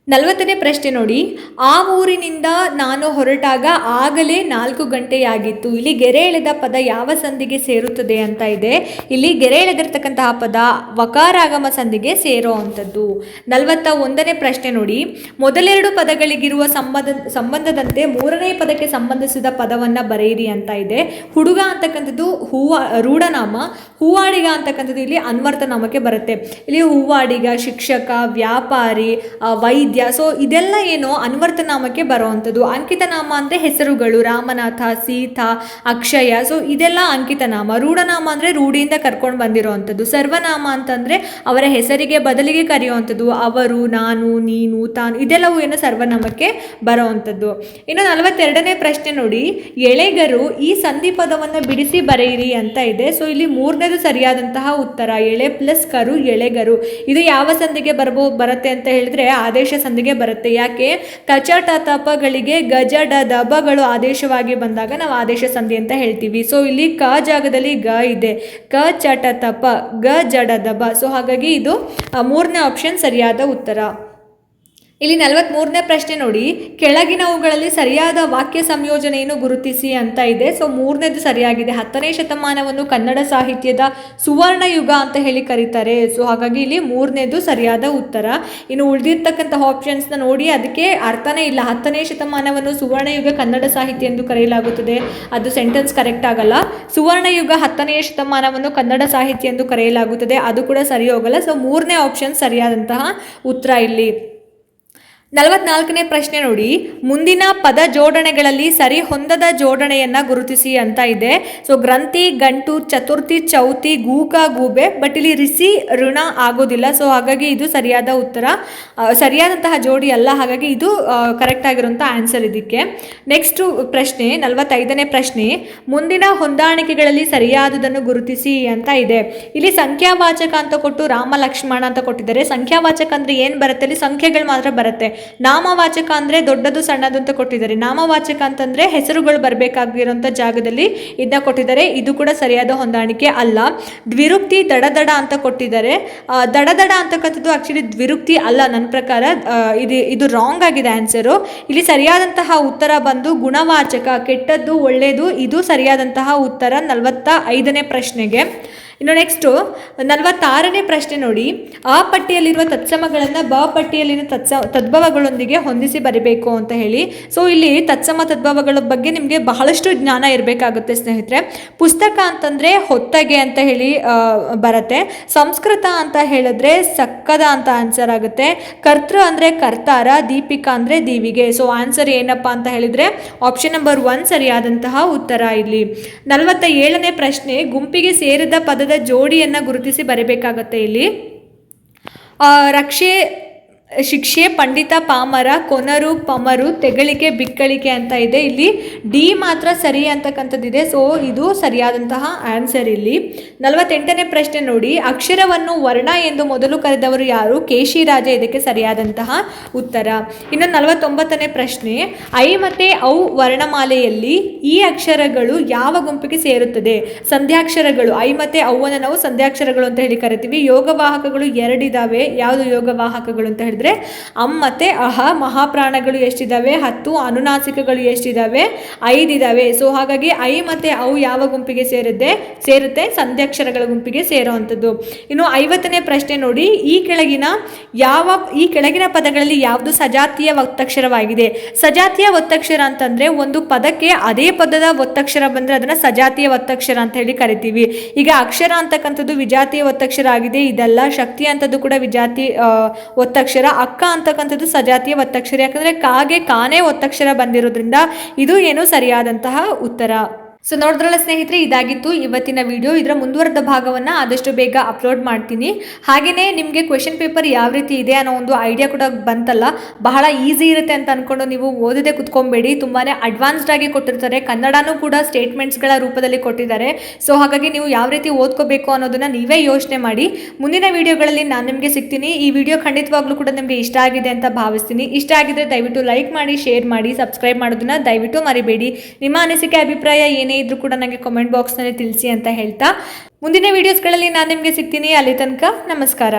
ನಲವತ್ತನೇ ಪ್ರಶ್ನೆ ನೋಡಿ. ಆ ಊರಿನಿಂದ ನಾನು ಹೊರಟಾಗ ಆಗಲೇ ನಾಲ್ಕು ಗಂಟೆಯಾಗಿತ್ತು. ಇಲ್ಲಿ ಗೆರೆ ಎಳೆದ ಪದ ಯಾವ ಸಂಧಿಗೆ ಸೇರುತ್ತದೆ ಅಂತ ಇದೆ. ಇಲ್ಲಿ ಗೆರೆ ಎಳೆದಿರ್ತಕ್ಕಂತಹ ಪದ ವಕಾರಾಗಮ ಸಂಧಿಗೆ ಸೇರೋ ಅಂಥದ್ದು. ನಲವತ್ತ ಒಂದನೇ ಪ್ರಶ್ನೆ ನೋಡಿ. ಮೊದಲೆರಡು ಪದಗಳಿಗಿರುವ ಸಂಬಂಧ ಸಂಬಂಧದಂತೆ ಮೂರನೇ ಪದಕ್ಕೆ ಸಂಬಂಧಿಸಿದ ಪದವನ್ನು ಬರೆಯಿರಿ ಅಂತ ಇದೆ. ಹುಡುಗ ಅಂತಕ್ಕಂಥದ್ದು ಹೂವ ರೂಢನಾಮ. ಹೂವಾಡಿಗ ಅಂತಕ್ಕಂಥದ್ದು ಇಲ್ಲಿ ಅನ್ವರ್ಥನಾಮಕ್ಕೆ ಬರುತ್ತೆ. ಇಲ್ಲಿ ಹೂವಾಡಿಗ ಶಿಕ್ಷಕ ವ್ಯಾಪಾರಿ ಆ, ವೈದ್ಯ ಸೊ ಇದೆಲ್ಲ ಏನು ಅನ್ವರ್ತನಾಮಕ್ಕೆ ಬರುವಂಥದ್ದು. ಅಂಕಿತ ನಾಮ ಅಂದರೆ ಹೆಸರುಗಳು, ರಾಮನಾಥ, ಸೀತಾ, ಅಕ್ಷಯ. ಸೊ ಇದೆಲ್ಲ ಅಂಕಿತನಾಮ. ರೂಢನಾಮ ಅಂದರೆ ರೂಢಿಯಿಂದ ಕರ್ಕೊಂಡು ಬಂದಿರೋವಂಥದ್ದು. ಸರ್ವನಾಮ ಅಂತಂದರೆ ಅವರ ಹೆಸರಿಗೆ ಬದಲಿಗೆ ಕರೆಯುವಂಥದ್ದು. ಅವರು, ನಾನು, ನೀನು, ತಾನು, ಇದೆಲ್ಲವೂ ಏನು ಸರ್ವನಾಮಕ್ಕೆ ಬರೋವಂಥದ್ದು. ಇನ್ನು ನಲವತ್ತೆರಡನೇ ಪ್ರಶ್ನೆ ನೋಡಿ. ಎಳೆಗರು ಈ ಸಂಧಿ ಪದವನ್ನು ಬಿಡಿಸಿ ಬರೆಯಿರಿ ಅಂತ ಇದೆ. ಸೊ ಇಲ್ಲಿ ಮೂರನೇದು ಸರಿಯಾದಂತಹ ಉತ್ತರ. ಎಳೆ ಪ್ಲಸ್ ಕರು ಎಳೆಗರು. ಇದು ಯಾವ ಸಂಧಿಗೆ ಬರಬಹುದು ಬರುತ್ತೆ ಅಂತ ಹೇಳಿದ್ರೆ ಆದೇಶ ಸಂಧಿಗೆ ಬರುತ್ತೆ. ಯಾಕೆ? ಕಚಟ ತಪಗಳಿಗೆ ಗಜ ಡ ದಬಗಳು ಆದೇಶವಾಗಿ ಬಂದಾಗ ನಾವು ಆದೇಶ ಸಂಧಿ ಅಂತ ಹೇಳ್ತೀವಿ. ಸೊ ಇಲ್ಲಿ ಕ ಜಾಗದಲ್ಲಿ ಗ ಇದೆ. ಕ ಚಟ ತಪ ಗ ಜಡ ದಬ. ಸೊ ಹಾಗಾಗಿ ಇದು ಮೂರನೇ ಆಪ್ಷನ್ ಸರಿಯಾದ ಉತ್ತರ. ಇಲ್ಲಿ ನಲವತ್ತ್ಮೂರನೇ ಪ್ರಶ್ನೆ ನೋಡಿ. ಕೆಳಗಿನವುಗಳಲ್ಲಿ ಸರಿಯಾದ ವಾಕ್ಯ ಸಂಯೋಜನೆಯನ್ನು ಗುರುತಿಸಿ ಅಂತ ಇದೆ. ಸೊ ಮೂರನೇದು ಸರಿಯಾಗಿದೆ. ಹತ್ತನೇ ಶತಮಾನವನ್ನು ಕನ್ನಡ ಸಾಹಿತ್ಯದ ಸುವರ್ಣ ಯುಗ ಅಂತ ಹೇಳಿ ಕರೀತಾರೆ. ಸೊ ಹಾಗಾಗಿ ಇಲ್ಲಿ ಮೂರನೇದು ಸರಿಯಾದ ಉತ್ತರ. ಇನ್ನು ಉಳಿದಿರ್ತಕ್ಕಂಥ ಆಪ್ಷನ್ಸ್ನ ನೋಡಿ. ಅದಕ್ಕೆ ಅರ್ಥನೇ ಇಲ್ಲ. ಹತ್ತನೇ ಶತಮಾನವನ್ನು ಸುವರ್ಣ ಯುಗ ಕನ್ನಡ ಸಾಹಿತ್ಯ ಎಂದು ಕರೆಯಲಾಗುತ್ತದೆ. ಅದು ಸೆಂಟೆನ್ಸ್ ಕರೆಕ್ಟ್ ಆಗಲ್ಲ. ಸುವರ್ಣ ಯುಗ ಹತ್ತನೆಯ ಶತಮಾನವನ್ನು ಕನ್ನಡ ಸಾಹಿತ್ಯ ಎಂದು ಕರೆಯಲಾಗುತ್ತದೆ. ಅದು ಕೂಡ ಸರಿ ಹೋಗಲ್ಲ. ಸೊ ಮೂರನೇ ಆಪ್ಷನ್ ಸರಿಯಾದಂತಹ ಉತ್ತರ ಇಲ್ಲಿ. ನಲವತ್ನಾಲ್ಕನೇ ಪ್ರಶ್ನೆ ನೋಡಿ. ಮುಂದಿನ ಪದ ಜೋಡಣೆಗಳಲ್ಲಿ ಸರಿ ಹೊಂದದ ಜೋಡಣೆಯನ್ನ ಗುರುತಿಸಿ ಅಂತ ಇದೆ. ಸೊ ಗ್ರಂಥಿ, ಗಂಟು, ಚತುರ್ಥಿ, ಚೌತಿ ಗೂಕ ಗೂಬೆ ಬಟ್ ಇಲ್ಲಿ ರಿಸಿ, ಋಣ ಆಗೋದಿಲ್ಲ. ಸೊ ಹಾಗಾಗಿ ಇದು ಸರಿಯಾದ ಉತ್ತರ. ಸರಿಯಾದಂತಹ ಜೋಡಿ ಅಲ್ಲ. ಹಾಗಾಗಿ ಇದು ಕರೆಕ್ಟ್ ಆಗಿರುವಂಥ ಆನ್ಸರ್ ಇದಕ್ಕೆ. ನೆಕ್ಸ್ಟ್ ಪ್ರಶ್ನೆ, ನಲವತ್ತೈದನೇ ಪ್ರಶ್ನೆ. ಮುಂದಿನ ಹೊಂದಾಣಿಕೆಗಳಲ್ಲಿ ಸರಿಯಾದುದನ್ನು ಗುರುತಿಸಿ ಅಂತ ಇದೆ. ಇಲ್ಲಿ ಸಂಖ್ಯಾವಾಚಕ ಅಂತ ಕೊಟ್ಟು ರಾಮ, ಲಕ್ಷ್ಮಣ ಅಂತ ಕೊಟ್ಟಿದ್ದಾರೆ. ಸಂಖ್ಯಾವಾಚಕ ಅಂದ್ರೆ ಏನು ಬರುತ್ತೆ? ಇಲ್ಲಿ ಸಂಖ್ಯೆಗಳು ಮಾತ್ರ ಬರುತ್ತೆ. ನಾಮವಾಚಕ ಅಂದ್ರೆ ದೊಡ್ಡದು ಸಣ್ಣದು ಅಂತ ಕೊಟ್ಟಿದ್ದಾರೆ. ನಾಮವಾಚಕ ಅಂತಂದ್ರೆ ಹೆಸರುಗಳು ಬರಬೇಕಾಗಿರುವಂಥ ಜಾಗದಲ್ಲಿ ಇದನ್ನ ಕೊಟ್ಟಿದ್ದಾರೆ. ಇದು ಕೂಡ ಸರಿಯಾದ ಹೊಂದಾಣಿಕೆ ಅಲ್ಲ. ದ್ವಿರುಕ್ತಿ ದಡದಡ ದಡ ಅಂತ ಕೊಟ್ಟಿದ್ದಾರೆ. ದಡದಡ ದಡ ದಡ ಅಂತಕ್ಕಂಥದ್ದು ಆಕ್ಚುಲಿ ದ್ವಿರುಕ್ತಿ ಅಲ್ಲ ನನ್ನ ಪ್ರಕಾರ. ಇದು ಇದು ರಾಂಗ್ ಆಗಿದೆ ಆನ್ಸರು ಇಲ್ಲಿ ಸರಿಯಾದಂತಹ ಉತ್ತರ ಬಂದು ಗುಣವಾಚಕ, ಕೆಟ್ಟದ್ದು ಒಳ್ಳೆಯದು ಇದು ಸರಿಯಾದಂತಹ ಉತ್ತರ ನಲವತ್ತ ಐದನೇ ಪ್ರಶ್ನೆಗೆ. ಇನ್ನು ನೆಕ್ಸ್ಟು ನಲವತ್ತಾರನೇ ಪ್ರಶ್ನೆ ನೋಡಿ. ಆ ಪಟ್ಟಿಯಲ್ಲಿರುವ ತತ್ಸಮಗಳನ್ನು ಬ ಪಟ್ಟಿಯಲ್ಲಿನ ತತ್ಸ, ತದ್ಭವಗಳೊಂದಿಗೆ ಹೊಂದಿಸಿ ಬರಿಬೇಕು ಅಂತ ಹೇಳಿ. ಸೊ ಇಲ್ಲಿ ತತ್ಸಮ ತದ್ಭವಗಳ ಬಗ್ಗೆ ನಿಮಗೆ ಬಹಳಷ್ಟು ಜ್ಞಾನ ಇರಬೇಕಾಗುತ್ತೆ ಸ್ನೇಹಿತರೆ. ಪುಸ್ತಕ ಅಂತಂದರೆ ಹೊತ್ತಗೆ ಅಂತ ಹೇಳಿ ಬರುತ್ತೆ. ಸಂಸ್ಕೃತ ಅಂತ ಹೇಳಿದ್ರೆ ಸಕ್ಕದ ಅಂತ ಆನ್ಸರ್ ಆಗುತ್ತೆ. ಕರ್ತೃ ಅಂದರೆ ಕರ್ತಾರ, ದೀಪಿಕಾ ಅಂದರೆ ದೀವಿಗೆ. ಸೊ ಆನ್ಸರ್ ಏನಪ್ಪ ಅಂತ ಹೇಳಿದರೆ ಆಪ್ಷನ್ ನಂಬರ್ ಒನ್ ಸರಿಯಾದಂತಹ ಉತ್ತರ ಇಲ್ಲಿ. ನಲವತ್ತ ಏಳನೇ ಪ್ರಶ್ನೆ, ಗುಂಪಿಗೆ ಸೇರಿದ ಪದದ ಜೋಡಿಯನ್ನು ಗುರುತಿಸಿ ಬರೀಬೇಕಾಗತ್ತೆ ಇಲ್ಲಿ. ರಕ್ಷೆ ಶಿಕ್ಷೆ, ಪಂಡಿತ ಪಾಮರ, ಕೊನರು, ಪಮರು ತೆಗಳಿಕೆ ಬಿಕ್ಕಳಿಕೆ ಅಂತ ಇದೆ. ಇಲ್ಲಿ ಡಿ ಮಾತ್ರ ಸರಿ ಅಂತಕ್ಕಂಥದ್ದಿದೆ. ಸೊ ಇದು ಸರಿಯಾದಂತಹ ಆನ್ಸರ್ ಇಲ್ಲಿ. ನಲವತ್ತೆಂಟನೇ ಪ್ರಶ್ನೆ ನೋಡಿ. ಅಕ್ಷರವನ್ನು ವರ್ಣ ಎಂದು ಮೊದಲು ಕರೆದವರು ಯಾರು? ಕೇಶಿರಾಜ ಇದಕ್ಕೆ ಸರಿಯಾದಂತಹ ಉತ್ತರ. ಇನ್ನು ನಲವತ್ತೊಂಬತ್ತನೇ ಪ್ರಶ್ನೆ. ಐ ಮತ್ತೆ ಔ ವರ್ಣಮಾಲೆಯಲ್ಲಿ ಈ ಅಕ್ಷರಗಳು ಯಾವ ಗುಂಪಿಗೆ ಸೇರುತ್ತದೆ? ಸಂಧ್ಯಾಕ್ಷರಗಳು. ಐ ಮತ್ತು ಔವನ್ನು ನಾವು ಸಂಧ್ಯಾಕ್ಷರಗಳು ಅಂತ ಹೇಳಿ ಕರಿತೀವಿ. ಯೋಗವಾಹಕಗಳು ಎರಡಿದಾವೆ ಯಾವುದು ಯೋಗವಾಹಕಗಳು ಅಂತ ಹೇಳಿದ್ರೆ, ಅಮ್ ಮತ್ತು ಅಹ ಮಹಾಪ್ರಾಣಗಳು ಎಷ್ಟಿದ್ದಾವೆ ಹತ್ತು ಅನುನಾಸಿಕಗಳು ಎಷ್ಟಿದ್ದಾವೆ ಐದಿದಾವೆ. ಸೊ ಹಾಗಾಗಿ ಐ ಮತ್ತು ಅವು ಯಾವ ಗುಂಪಿಗೆ ಸೇರಿದ್ದೆ? ಸೇರುತ್ತೆ ಸಂಧ್ಯಾಕ್ಷರಗಳ ಗುಂಪಿಗೆ ಸೇರುವಂಥದ್ದು. ಇನ್ನು ಐವತ್ತನೇ ಪ್ರಶ್ನೆ ನೋಡಿ, ಈ ಕೆಳಗಿನ ಯಾವ, ಈ ಕೆಳಗಿನ ಪದಗಳಲ್ಲಿ ಯಾವುದು ಸಜಾತಿಯ ಒತ್ತಕ್ಷರವಾಗಿದೆ ಸಜಾತಿಯ ಒತ್ತಕ್ಷರ ಅಂತಂದ್ರೆ ಒಂದು ಪದಕ್ಕೆ ಅದೇ ಪದದ ಒತ್ತಕ್ಷರ ಬಂದ್ರೆ ಅದನ್ನ ಸಜಾತಿಯ ಒತ್ತಕ್ಷರ ಅಂತ ಹೇಳಿ ಕರಿತೀವಿ. ಈಗ ಅಕ್ಷರ ಅಂತಕ್ಕಂಥದ್ದು ವಿಜಾತಿಯ ಒತ್ತಕ್ಷರ ಆಗಿದೆ. ಇದೆಲ್ಲ ಶಕ್ತಿ ಅಂತದ್ದು ಕೂಡ ವಿಜಾತಿ ಒತ್ತಕ್ಷರ ಅಕ್ಕ ಅಂತಕ್ಕಂಥದ್ದು ಸಜಾತಿಯ ಒತ್ತಕ್ಷರ. ಯಾಕಂದ್ರೆ ಕಾಗೆ ಕಾನೇ ಒತ್ತಕ್ಷರ ಬಂದಿರೋದ್ರಿಂದ ಇದು ಏನು ಸರಿಯಾದಂತಹ ಉತ್ತರ. ಸೊ ನೋಡಿದ್ರಲ್ಲ ಸ್ನೇಹಿತರೆ, ಇದಾಗಿತ್ತು ಇವತ್ತಿನ ವಿಡಿಯೋ ಇದರ ಮುಂದುವರೆದ ಭಾಗವನ್ನು ಆದಷ್ಟು ಬೇಗ ಅಪ್ಲೋಡ್ ಮಾಡ್ತೀನಿ. ಹಾಗೆಯೇ ನಿಮಗೆ ಕ್ವೆಶನ್ ಪೇಪರ್ ಯಾವ ರೀತಿ ಇದೆ ಅನ್ನೋ ಒಂದು ಐಡಿಯಾ ಕೂಡ ಬಂತಲ್ಲ, ಬಹಳ ಈಸಿ ಇರುತ್ತೆ ಅಂತ ಅಂದ್ಕೊಂಡು ನೀವು ಓದದೆ ಕುತ್ಕೊಬೇಡಿ. ತುಂಬಾ ಅಡ್ವಾನ್ಸ್ಡ್ ಆಗಿ ಕೊಟ್ಟಿರ್ತಾರೆ. ಕನ್ನಡನೂ ಕೂಡ ಸ್ಟೇಟ್ಮೆಂಟ್ಸ್ಗಳ ರೂಪದಲ್ಲಿ ಕೊಟ್ಟಿದ್ದಾರೆ. ಸೊ ಹಾಗಾಗಿ ನೀವು ಯಾವ ರೀತಿ ಓದ್ಕೋಬೇಕು ಅನ್ನೋದನ್ನು ನೀವೇ ಯೋಚನೆ ಮಾಡಿ. ಮುಂದಿನ ವಿಡಿಯೋಗಳಲ್ಲಿ ನಾನು ನಿಮಗೆ ಸಿಗ್ತೀನಿ. ಈ ವಿಡಿಯೋ ಖಂಡಿತವಾಗ್ಲೂ ಕೂಡ ನಿಮಗೆ ಇಷ್ಟ ಆಗಿದೆ ಅಂತ ಭಾವಿಸ್ತೀನಿ. ಇಷ್ಟ ಆಗಿದ್ರೆ ದಯವಿಟ್ಟು ಲೈಕ್ ಮಾಡಿ ಶೇರ್ ಮಾಡಿ ಸಬ್ಸ್ಕ್ರೈಬ್ ಮಾಡೋದನ್ನ ದಯವಿಟ್ಟು ಮರಿಬೇಡಿ. ನಿಮ್ಮ ಅನಿಸಿಕೆ, ಅಭಿಪ್ರಾಯ ಏನೇ ಇದ್ರೂ ಕೂಡ ನನಗೆ ಕಾಮೆಂಟ್ ಬಾಕ್ಸ್ನಲ್ಲಿ ತಿಳಿಸಿ ಅಂತ ಹೇಳ್ತಾ. ಮುಂದಿನ ವೀಡಿಯೋಸ್ಗಳಲ್ಲಿ ನಾನು ನಿಮಗೆ ಸಿಗ್ತೀನಿ. ಅಲ್ಲಿ ತನಕ ನಮಸ್ಕಾರ.